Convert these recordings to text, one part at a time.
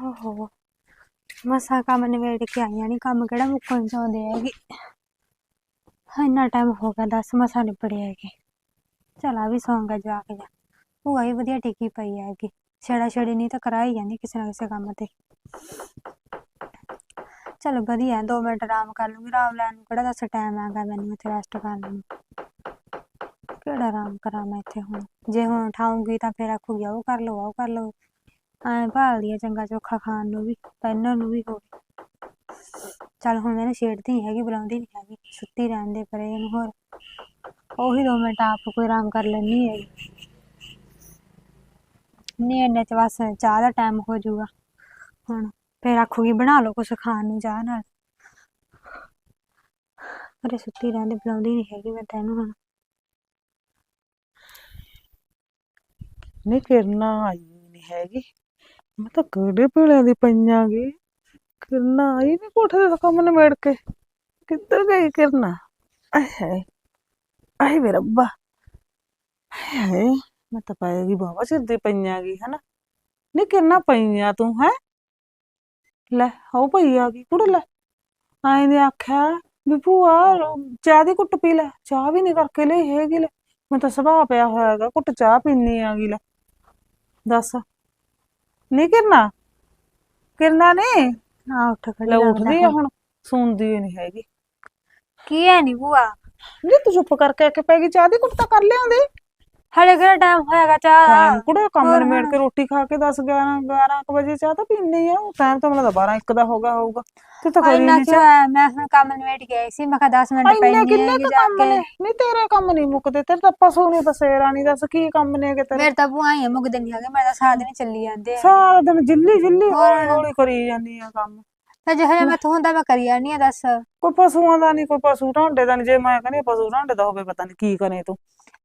ਓਹੋ ਮਸਾਂ ਕੰਮ ਨਿਬੇੜ ਕੇ ਆਈਆਂ ਨਹੀਂ ਕੰਮ ਕਿਹੜਾ ਮੁੱਕਣ ਚਾਹੁੰਦੇ ਹੈਗੇ। ਇੰਨਾ ਟਾਈਮ ਹੋ ਗਿਆ, ਦਸ ਮਸਾਂ ਨਿਬੜੇ ਹੈਗੇ। ਚਲ ਵੀ ਸੌਂਗਾ ਜਾ ਕੇ। ਜਾ ਭੂਆ ਵੀ ਵਧੀਆ ਟਿਕੀ ਪਈ ਹੈਗੀ। ਛੇੜਾ ਛੇੜੀ ਨਹੀਂ ਤਾਂ ਕਰਾ ਜਾਂਦੀ ਕਿਸੇ ਨਾ ਕਿਸੇ ਕੰਮ ਤੇ। ਚਲ ਵਧੀਆ 2 ਮਿੰਟ ਆਰਾਮ ਕਰ ਲੂੰਗੀ, ਆਰਾਮ ਲੈਣ ਨੂੰ ਕਿਹੜਾ ਦੱਸ ਟਾਈਮ ਆਗਾ ਮੈਨੂੰ ਇੱਥੇ ਰੈਸਟ ਕਰਨ ਨੂੰ। ਕਿਹੜਾ ਆਰਾਮ ਕਰਾਂ ਮੈਂ ਇੱਥੇ ਹੁਣ? ਜੇ ਹੁਣ ਉਠਾਉਂਗੀ ਤਾਂ ਫਿਰ ਆਖੂਗੀ ਉਹ ਕਰ ਲਓ ਉਹ ਕਰ ਲਓ। ਐਂ ਭਾਲਦੀ ਆ ਚੰਗਾ ਚੋਖਾ ਖਾਣ ਨੂੰ ਵੀ ਪਹਿਨਣ ਨੂੰ ਵੀ ਹੋਵੇ ਚੱਲ ਹੁਣ ਮੈਨੂੰ ਛੇੜਦੀ ਨਹੀਂ ਹੈਗੀ ਬੁਲਾਉਂਦੀ ਨਹੀਂ ਹੈਗੀ ਸੁੱਤੀ ਰਹਿਣ ਦੇ ਪਰੇ ਇਹਨੂੰ ਹੋਰ ਉਹੀ ਦੋ ਮਿੰਟ ਆਪ ਕੋਈ ਆਰਾਮ ਕਰ ਲੈਣੀ ਹੈ ਨਹੀਂ ਇੰਨੇ ਚ ਬਸ ਚਾਹ ਦਾ ਟਾਈਮ ਹੋ ਜਾਊਗਾ ਹੁਣ ਫਿਰ ਆਖੂਗੀ ਬਣਾ ਲਓ ਕੁਛ ਖਾਣ ਨੂੰ ਚਾਹ ਨਾਲ ਅਰੇ ਸੁੱਤੀ ਰਹਿੰਦੇ ਬੁਲਾਉਂਦੀ ਨਹੀਂ ਹੈਗੀ ਮੈਂ ਤੈਨੂੰ ਹੁਣ ਨਹੀਂ ਕਿਰਨਾ ਆਈ ਨਹੀਂ ਹੈਗੀ ਮੈਂ ਤਾਂ ਕਿਹੜੇ ਭੇਲਿਆਂ ਦੀ ਪਈਆਂਗੀ ਕਿਰਨਾ, ਆਈ ਨਹੀਂ ਕੋਠੇ ਦਾ ਕੰਮ ਨਿਬੇੜ ਕੇ। ਕਿੱਧਰ ਗਈ ਕਿਰਨਾ? ਆਏ ਹਾਏ, ਆਏ ਵੇ ਰੱਬਾ। ਹਾਏ, ਮੈਂ ਤਾਂ ਪਾਏਗੀ ਬਾਬਾ ਸਿਰ ਦੀ ਪਈਆਂਗੀ ਹਨਾ? ਨਹੀਂ ਕਿਰਨਾ ਪਈਆਂ ਤੂੰ, ਹੈ? ਲੈ ਹੋ ਪਈ ਆ ਗਈ ਕੁੜ ਲੈ। ਆਏ ਨੇ ਆਖਿਆ ਵੀ ਭੂਆ, ਚਾਹ ਦੀ ਕੁੱਟ ਪੀ ਲੈ। ਚਾਹ ਵੀ ਨਹੀਂ ਕਰਕੇ ਲਈ ਹੈਗੀ ਲੈ। ਮੈਂ ਤਾਂ ਸੁਭਾਅ ਪਿਆ ਹੋਇਆ ਕੁੱਟ ਘੁੱਟ ਚਾਹ ਪੀਣੀ ਆਗੀ ਲੈ। ਦੱਸ। ਨਹੀਂ ਕਿਰਨਾ? ਕਿਰਨਾ ਨੇ? ਆ ਉੱਠ ਖੜੀ ਲੈ ਉੱਠਦੀ ਆ ਹੁਣ। ਸੁਣਦੀ ਨਹੀਂ ਹੈਗੀ। ਕੀ ਹੈ ਨੀ ਭੂਆ? ਨਹੀਂ ਤੂੰ ਚੁੱਪ ਕਰਕੇ ਆ ਕੇ ਪੈ ਗਈ ਚਾਹ ਦੀ ਤਾਂ ਕਰ ਲਿਆਉਂਦੀ। ਹਲੇ ਕਿਹੜਾ ਟਾਈਮ ਹੋਏਗਾ ਚਾਹ ਦਾ? ਟਾਈਮ ਕੁੜੇ ਕੰਮ ਹੋਰ ਨਿਬੇੜ ਹੁਣ। ਕੇ ਰੋਟੀ ਖਾ ਕੇ 10 11 11 ਕੁ ਵਜੇ ਚਾਹ ਤਾਂ ਪੀਣੀ ਆ। ਟਾਈਮ ਤਾਂ ਮੈਨੂੰ ਲੱਗਦਾ 12 1 ਦਾ ਹੋਗਾ ਹੋਊਗਾ। ਤੇ ਤਾਂ ਇੰਨਾ ਨਹੀਂ ਕਿਉਂ ਹੈ? ਮੈਂ ਹੁਣ ਕੰਮ ਨਿਬੇੜ ਕੇ ਆਈ ਸੀ। ਮੈਂ ਕਿਹਾ 10 ਮਿੰਟ ਇੰਨੇ ਪੈਣੀ ਕਿੰਨੇ ਜਾ ਕੰਮ ਕੇ। ਨਹੀਂ ਤੇਰੇ ਕੰਮ ਨਹੀਂ ਮੁੱਕਦੇ। ਤੇਰੇ ਤਾਂ ਪਸ਼ੂ ਨੇ ਬਸੇਰਾ ਨਹੀਂ ਦੱਸ ਕੀ ਕੰਮ ਨੇ ਕਿ ਤੇਰੇ? ਮੇਰੇ ਤਾਂ ਭੂਆ ਹੀ ਆ, ਮੁੱਕਦੇ ਨਹੀਂ ਹੈਗੇ। ਮੇਰੇ ਤਾਂ ਸਾਰਾ ਦਿਨ ਚੱਲੀ ਜਾਂਦੇ ਆ। ਸਾਰਾ ਦਿਨ ਜਿੱਲੀ ਜਿੱਲੀ। ਹੌਲੀ ਹੌਲੀ ਕਰੀ ਜਾਂਦੀ ਆ ਕੰਮ। ਤੇ ਜਿਹੇ ਮੈਂ ਤੋਂ ਹੁੰਦਾ ਮੈਂ ਕਰੀ ਜਾਨੀ ਆ ਦੱਸ। ਕੋਈ ਪਸ਼ੂਆਂ ਦਾ ਨਹੀਂ ਕੋਈ ਪਸ਼ੂ ਢਾਂਡੇ ਦਾ ਨਹੀਂ ਜੇ ਮੈਂ ਕਹਿੰਦੀ ਹਾਂ ਪਸ਼ੂ ਢਾਂਡੇ ਦਾ ਹੋਵੇ ਪਤਾ ਨਹੀਂ ਕੀ ਕਰੇ ਤੂੰ।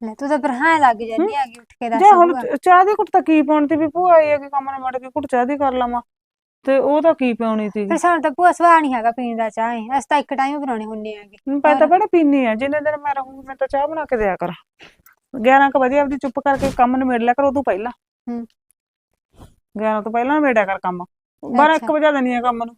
ਲੈ ਤੂੰ ਤਾਂ ਫਿਰ ਹਾਂ। ਲੱਗ ਜਾਂਦੀ ਹੈਗੀ ਉੱਠ ਕੇ ਦੱਸ ਜੇ ਹੁਣ। ਚ- ਚਾਹ ਦੀ ਘੁੱਟ ਤਾਂ ਕੀ ਪਾਉਣੀ ਤੀ ਵੀ ਭੂਆ ਆਈ ਹੈ ਕਿ ਕੰਮ ਨੇ ਮੜ ਕੇ ਘੁੱਟ ਚਾਹ ਦੀ ਕਰ ਲਵਾਂ। ਤੇ ਉਹ ਤਾਂ ਕੀ ਪਿਉਣੀ ਤੀ ਫਿਰ ਸਾਨੂੰ ਤਾਂ ਭੂਆ ਸਵਾਹ ਨਹੀਂ ਹੈਗਾ ਪੀਣ ਦਾ ਚਾਹ ਹੀ ਅਸੀਂ ਤਾਂ ਇੱਕ ਟਾਈਮ ਬਣਾਉਣੇ ਹੁੰਦੇ ਹੈਗੇ। ਮੈਂ ਤਾਂ ਬੜਾ ਪੀਨੀ ਆ ਜਿੰਨੇ ਦਿਨ ਮੈਂ ਰਹੂੰਗੀ ਮੈਂ ਤਾਂ ਚਾਹ ਬਣਾ ਕੇ ਦਿਆ ਕਰ। 11 ਕੁ ਵਜੇ ਆਪਦੀ ਚੁੱਪ ਕਰਕੇ ਕੰਮ ਨਿਬੇੜ ਲਿਆ ਕਰ ਉਦੋਂ ਪਹਿਲਾਂ। ਹੂੰ। 11 ਤੋਂ ਪਹਿਲਾਂ ਨਿਬੇੜਿਆ ਕਰ ਕੰਮ। 12 1 ਅੱਛਾ। ਵਜੇ ਦਿੰਦੀ ਆ ਕੰਮ ਨੂੰ।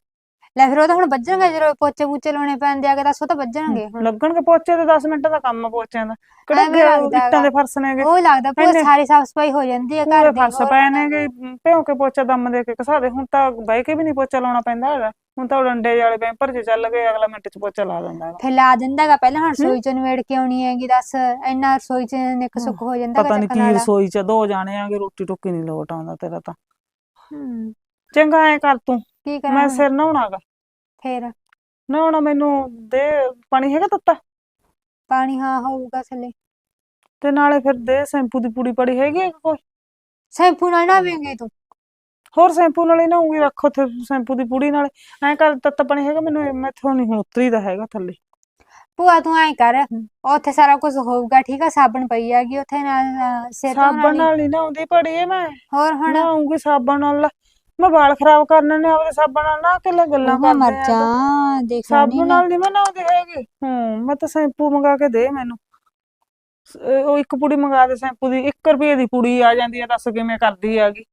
ਲੈ ਫਿਰ ਉਹ ਤਾਂ ਹੁਣ ਵੱਜਣਗੇ ਜਦੋਂ ਪੋਚੇ ਪੂਚੇ ਲਾਉਣੇ ਪੈਂਦੇ ਆਗੇ ਦੱਸ ਤਾਂ ਵੱਜਣਗੇ ਹੁਣ। ਲੱਗਣਗੇ ਪੋਚੇ ਤੇ 10 ਮਿੰਟ ਦਾ ਕੰਮ ਆ ਪੋਚਿਆਂ ਦਾ। ਕਿਹੜਾ ਐਵੇਂ ਲੱਗਦਾ ਇੱਟਾਂ ਦੇ। ਫਰਸ਼ ਨੇਗੇ। ਉਹ ਲੱਗਦਾ ਇੰਨੇ- ਸਾਰੀ ਸਾਫ਼ ਸਫ਼ਾਈ ਹੋ ਜਾਂਦੀ ਹੈ ਘਰ ਪੂਰੇ ਦੀ ਫਰਸ਼ ਪਏ ਨੇਗੇ ਭਿਉਂ ਕੇ ਪੋਚਾ ਦਮ ਦੇ ਕੇ ਘਸਾ ਦੇ। ਹੁਣ ਤਾਂ ਬਹਿ ਕੇ ਵੀ ਨਹੀਂ ਪੋਚਾ ਲਾਉਣਾ ਪੈਂਦਾ ਹੈਗਾ। ਹੁਣ ਤਾਂ ਡੰਡੇ ਵਾਲੇ ਬੈਂਪਰ 'ਚ ਚੱਲ ਗਏ ਅਗਲਾ ਮਿੰਟ 'ਚ ਪੋਚਾ ਲਾ ਦਿੰਦਾ ਫਿਰ ਲਾ ਦਿੰਦਾ ਹੈਗਾ। ਪਹਿਲਾਂ ਹੁਣ ਰਸੋਈ ਚੋਂ ਨਿਬੇੜ ਕੇ ਆਉਣੀ ਹੈਗੀ ਦੱਸ। ਇੰਨਾ ਰਸੋਈ ਚ ਨਿੱਕ ਸੁੱਕ ਹੋ ਜਾਂਦਾ ਪਤਾ ਨਹੀਂ ਕੀ ਰਸੋਈ 'ਚ ਦੋ ਜਾਣੇ ਆਗੇ ਰੋਟੀ ਟੁੱਕੀ ਨਹੀਂ ਲੋਟ ਆਉਂਦਾ ਤੇਰਾ ਤਾਂ। ਹੂੰ। ਚੰਗਾ ਐ ਕਰ ਤੂੰ। ਕੀ ਕਰਾਂ ਮੈਂ? ਸਿਰ ਨਹਾਉਣਾਗਾ। ਫਿਰ? ਨਹਾਉਣਾ ਮੈਨੂੰ ਦੇ ਪਾਣੀ ਹੈਗਾ ਤੱਤਾ ਪਾਣੀ ਹਾਂ ਹੋਊਗਾ ਥੱਲੇ। ਤੇ ਨਾਲੇ ਫਿਰ ਦੇ ਸ਼ੈਂਪੂ ਦੀ ਪੂੜੀ ਪੜੀ ਹੈਗੀ ਹੈ ਕੋਈ? ਸ਼ੈਂਪੂ ਨਾਲ ਨਾਵੇਂਗੇ ਤੂੰ। ਹੋਰ ਸ਼ੈਂਪੂ ਨਾਲੇ ਨਹਾਉਂਗੀ ਰੱਖ ਉੱਥੇ ਸ਼ੈਂਪੂ ਦੀ ਪੂੜੀ ਨਾਲੇ। ਐ ਕਰ ਤੱਤਾ ਪਾਣੀ ਹੈਗਾ ਮੈਨੂੰ ਮੈਥੋਂ ਨਹੀਂ ਹੁਣ ਉਤਰੀਦਾ ਹੈਗਾ ਥੱਲੇ। ਭੂਆ ਤੂੰ ਐਂ ਕਰ ਉੱਥੇ ਸਾਰਾ ਕੁਝ ਹੋਊਗਾ ਠੀਕ ਆ? ਸਾਬਣ ਪਈ ਹੈਗੀ ਉੱਥੇ ਨਾਲ ਸਿਰ ਧੋਣ ਸਾਬਣ ਨਾਲ ਨਹੀਂ ਨਹਾਉਂਦੀ ਪੜੀ ਐ ਮੈਂ। ਹੋਰ ਹੁਣ? ਨਹਾਉਂਗੀ ਸਾਬਣ ਨਾਲ। ਮੈਂ ਵਾਲ ਖਰਾਬ ਕਰਨੇ ਨੇ ਆਪਦੇ ਸਾਬਣ ਨਾਲ ਨਾ ਕਿ ਗੱਲਾਂ ਉਹ ਮਰ ਕਰਦੇ ਆ ਜਾ ਦੇਖ ਸਾਬਣ ਨਾਲ ਨਹੀਂ ਮੈਂ ਨਹਾਉਂਦੀ ਹੈਗੀ। ਹੂੰ ਮੈਂ ਤਾਂ ਸ਼ੈਂਪੂ ਮੰਗਾ ਕੇ ਦੇ ਮੈਨੂੰ। ਸ- ਉਹ ਇੱਕ ਪੁੜੀ ਮੰਗਾ ਦੇ ਸ਼ੈਂਪੂ ਦੀ 1 ਰੁਪਏ ਦੀ ਪੁੜੀ ਆ ਜਾਂਦੀ ਆ ਦੱਸ ਕਿਵੇਂ ਕਰਦੀ ਹੈਗੀ।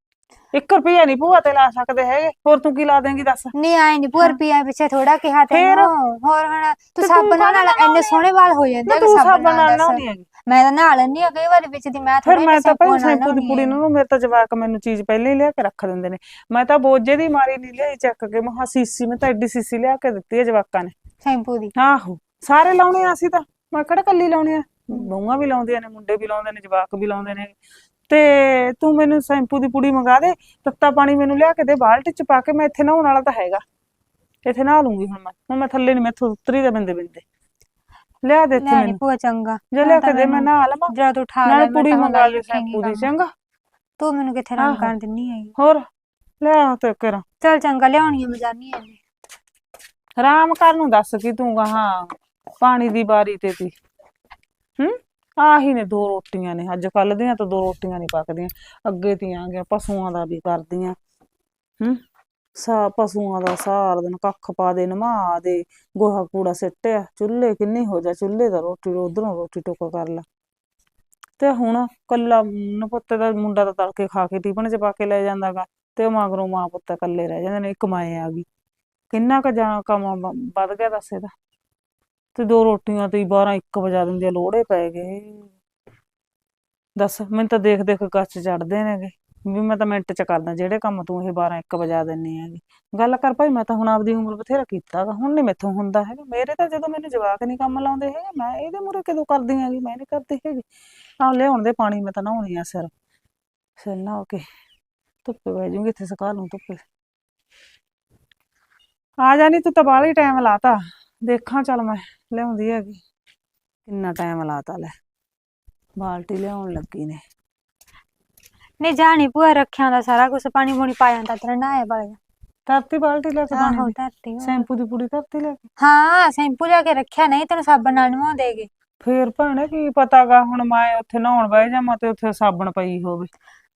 1 ਰੁਪਿਆ ਨਹੀਂ ਭੂਆ ਤੇ ਲਾ ਸਕਦੇ ਹੈਗੇ ਹੋਰ ਤੂੰ ਕੀ ਲਾ ਦੇਂਗੀ ਦੱਸ। ਨਹੀਂ ਆਏ ਨਹੀਂ ਭੂਆ ਰੁਪਈਆ ਪਿੱਛੇ ਥੋੜਾ ਕਿਹਾ ਫੇਰ? ਤੈਨੂੰ ਹੋਰ ਹੁਣ ਤੇ ਤੂੰ ਤੂੰ ਸਾਬਣ ਕਾਹਦੇ ਨਾਲ ਨਾਲ ਇੰਨੇ ਨਹਾਉਂਦੀ ਸੋਹਣੇ ਵਾਲ ਹੋ ਜਾਂਦੇ ਮੈਂ ਤੂੰ ਸਾਬਣ ਸਾਬਣ ਨਾਲ ਦੱਸ। ਨਹਾਉਂਦੀ ਹੈਗੀ। ਮੈਂ ਤਾਂ ਨਹਾ ਲੈਂਦੀ ਆ ਕਈ ਵਾਰੀ ਵਿੱਚ ਦੀ ਮੈਂ ਫਿਰ ਮੈਂ ਤਾਂ ਭਾਈ ਨਾਲ ਸ਼ੈਂਪੂ ਦੀ ਪੁੜੀ ਹੈ। ਨੂੰ ਮੇਰੇ ਤਾਂ ਜਵਾਕ ਮੈਨੂੰ ਚੀਜ਼ ਪਹਿਲਾਂ ਹੀ ਲਿਆ ਕੇ ਰੱਖ ਦਿੰਦੇ ਨੇ। ਮੈਂ ਤਾਂ ਬੋਝੇ ਦੀ ਮਾਰੀ ਨਹੀਂ ਲਿਆਈ ਚੱਕ ਕੇ ਮਹਾ ਸੀਸੀ ਮੈਂ ਤਾਂ ਐਡੀ ਸੀਸੀ ਲਿਆ ਕੇ ਦਿੱਤੀ ਹੈ ਜਵਾਕਾਂ ਨੇ। ਸ਼ੈਂਪੂ ਦੀ। ਆਹੋ ਸਾਰੇ ਲਾਉਣੇ ਆ ਅਸੀਂ ਤਾਂ। ਮੈਂ ਕਿਹੜਾ ਕੱਲੀ ਲਾਉਣੇ ਆ? ਬਹੂਆਂ ਵੀ ਲਾਉਂਦੀਆਂ ਨੇ ਮੁੰਡੇ ਵੀ ਲਾਉਂਦੇ ਨੇ ਜਵਾਕ ਵੀ ਲਾਉਂਦੇ ਨੇ। ਤੇ ਤੂੰ ਮੈਨੂੰ ਸ਼ੈਂਪੂ ਦੀ ਪੁੜੀ ਮੰਗਾ ਦੇ ਤੱਤਾ ਪਾਣੀ ਮੈਨੂੰ ਲਿਆ ਕੇ ਦੇ ਬਾਲਟੀ ਚ ਪਾ ਕੇ ਮੈਂ ਇੱਥੇ ਨਹਾਉਣ ਵਾਲਾ ਤਾਂ ਹੈਗਾ। ਇੱਥੇ ਨਹਾ ਲੂੰਗੀ ਹੁਣ ਮੈਂ। ਹੁਣ ਮੈਂ ਥੱਲੇ ਨਹੀਂ ਮੈਥੋਂ ਉਤਰੀ ਦਾ ਬਿੰਦੇ ਬਿੰਦੇ ਲਿਆ ਦੇ ਇੱਥੇ ਲੈ ਨੀ ਮੈਨੂੰ। ਭੂਆ ਚੰਗਾ। ਜੇ ਲਿਆ ਕੇ ਦੇ ਮੈਂ ਨਹਾ ਲਵਾਂ ਜਦੋਂ ਤੂੰ ਨਾਲੇ ਲੈ ਪੁੜੀ ਤਾਂ ਮੰਗਾ ਰੱਖੇਂਗੀ ਸ਼ੈਂਪੂ ਦੀ। ਚੰਗਾ? ਤੂੰ ਮੈਨੂੰ ਕਿੱਥੇ ਰੰਗ ਆਹੋ। ਕਰਨ ਦਿੰਨੀ ਹੈਗੀ? ਹੋਰ ਲਿਆ ਤੇ ਕਰਾਂ ਚੱਲ ਚੰਗਾ ਲਿਆਉਣੀ ਆ ਮੈਂ ਜਾਨੀ ਆ ਆਰਾਮ ਕਰ ਨੂੰ ਦੱਸ ਕੀ ਤੂੰ ਹਾਂ ਪਾਣੀ ਦੀ ਬਾਰੀ ਤੇ ਤੀ। ਹੂੰ? ਆਹੀ ਨੇ ਦੋ ਰੋਟੀਆਂ ਨੇ ਅੱਜ ਕੱਲ ਦੀਆਂ ਤਾਂ ਦੋ ਰੋਟੀਆਂ ਨਹੀਂ ਪੱਕਦੀਆਂ। ਅੱਗੇ ਤੀਆਂ ਗਿਆ ਪਸ਼ੂਆਂ ਦਾ ਵੀ ਕਰਦੀਆਂ। ਹੂੰ? ਸਾ ਪਸ਼ੂਆਂ ਦਾ ਸਾਰ ਦਿਨ ਕੱਖ ਪਾ ਦੇ ਨਮਾ ਦੇ ਗੋਹਾ ਕੂੜਾ ਸਿੱਟਿਆ ਚੁੱਲ੍ਹੇ ਕਿੰਨੀ ਹੋ ਜਾ ਚੁੱਲ੍ਹੇ ਦਾ ਰੋਟੀ ਉਧਰੋਂ ਰੋਟੀ ਟੁੱਕ ਕਰ ਲਾ। ਤੇ ਹੁਣ ਕੱਲਾ ਨਪੁੱਤੇ ਦਾ ਮੁੰਡਾ ਤਾਂ ਤੜਕੇ ਖਾ ਕੇ ਟਿਫਨ 'ਚ ਪਾ ਕੇ ਲੈ ਜਾਂਦਾਗਾ ਤੇ ਮਗਰੋਂ ਮਾਂ ਪੁੱਤ ਇਕੱਲੇ ਰਹਿ ਜਾਂਦੇ ਨੇ ਇੱਕ ਮਾਏ ਆ ਗਈ। ਕਿੰਨਾ ਕੁ ਜਾਂ ਕੰਮ ਵੱਧ ਗਿਆ ਦੱਸ ਇਹਦਾ। ਤੇ ਦੋ ਰੋਟੀਆਂ ਤੇ 12 1 ਵਜਾ ਦਿੰਦੇ ਆ, ਲੋੜੇ ਪੈ ਗਏ। ਦੱਸ ਮੈਨੂੰ ਤਾਂ ਦੇਖ ਦੇਖ ਗੱਚ ਚੜਦੇ ਨੇਗੇ। ਵੀ ਮੈਂ ਤਾਂ ਮਿੰਟ ਚ ਕਰਦਾ ਜਿਹੜੇ ਕੰਮ ਤੂੰ ਇਹ 12 1 ਵਜਾ ਦਿੰਨੀ ਹੈਗੀ। ਗੱਲ ਕਰ ਭਾਈ, ਮੈਂ ਤਾਂ ਹੁਣ ਆਪਦੀ ਉਮਰ ਬਥੇਰਾ ਕੀਤਾਗਾ ਹੁਣ ਨਹੀਂ ਮੈਥੋਂ ਹੁੰਦਾ ਹੈਗਾ। ਮੇਰੇ ਤਾਂ ਜਦੋਂ ਮੈਨੂੰ ਜਵਾਕ ਨਹੀਂ ਕੰਮ ਲਾਉਂਦੇ ਹੈਗੇ, ਮੈਂ ਇਹਦੇ ਮੂਹਰੇ ਕਦੋਂ ਕਰਦੀ ਹੈਗੀ, ਮੈਂ ਨਹੀਂ ਕਰਦੀ ਹੈਗੀ। ਆ ਲਿਆਉਣ ਦੇ ਪਾਣੀ ਮੈਂ ਤਾਂ ਨਹਾਉਣੀ ਆ ਸਿਰ। ਸਿਰ ਨਹਾ ਕੇ ਧੁੱਪੇ ਬਹਿ ਜੂੰਗੀ ਇੱਥੇ ਸੁਕਾ ਲੂੰ ਧੁੱਪੇ। ਆ ਜਾਣੀ ਤੂੰ ਤਾਂ ਬਾਹਲਾ ਹੀ ਟਾਈਮ ਲਾਤਾ। ਦੇਖਾਂ ਚੱਲ ਮੈਂ ਲਿਆਉਂਦੀ ਹੈਗੀ। ਕਿੰਨਾ ਟਾਈਮ ਲਾਤਾ ਲੈ। ਬਾਲਟੀ ਲਿਆਉਣ ਲੱਗੀ ਨੇ। ਨਹੀਂ ਜਾਣੀ ਭੂਆ ਰੱਖਿਆ ਦਾ ਸਾਰਾ ਕੁਝ ਪਾਣੀ ਪੂਣੀ ਪਾ ਜਾਂਦਾ ਤੇਰਾ ਨਹਾਇਆ ਬਗ ਧਰਤੀ ਬਾਲਟੀ ਲੈ ਕੇ ਪਾਣੀ ਆਹੋ ਦੀ ਧਰਤੀ ਹੋਈ। ਸ਼ੈਂਪੂ ਦੀ ਪੂੜੀ ਧਰਤੀ ਲੈ ਕੇ ਹਾਂ ਸ਼ੈਂਪੂ ਲਿਆ ਕੇ ਰੱਖਿਆ ਨਹੀਂ ਤੈਨੂੰ ਸਾਬਣ ਨਾਲ ਨਵਾਉਂਦੇਗੇ ਫੇਰ ਭੈਣੇ ਕੀ ਪਤਾਗਾ ਹੁਣ ਮੈਂ ਉੱਥੇ ਨਹਾਉਣ ਬਹਿ ਜਾਵਾਂ ਤੇ ਉੱਥੇ ਸਾਬਣ ਪਈ ਹੋਵੇ।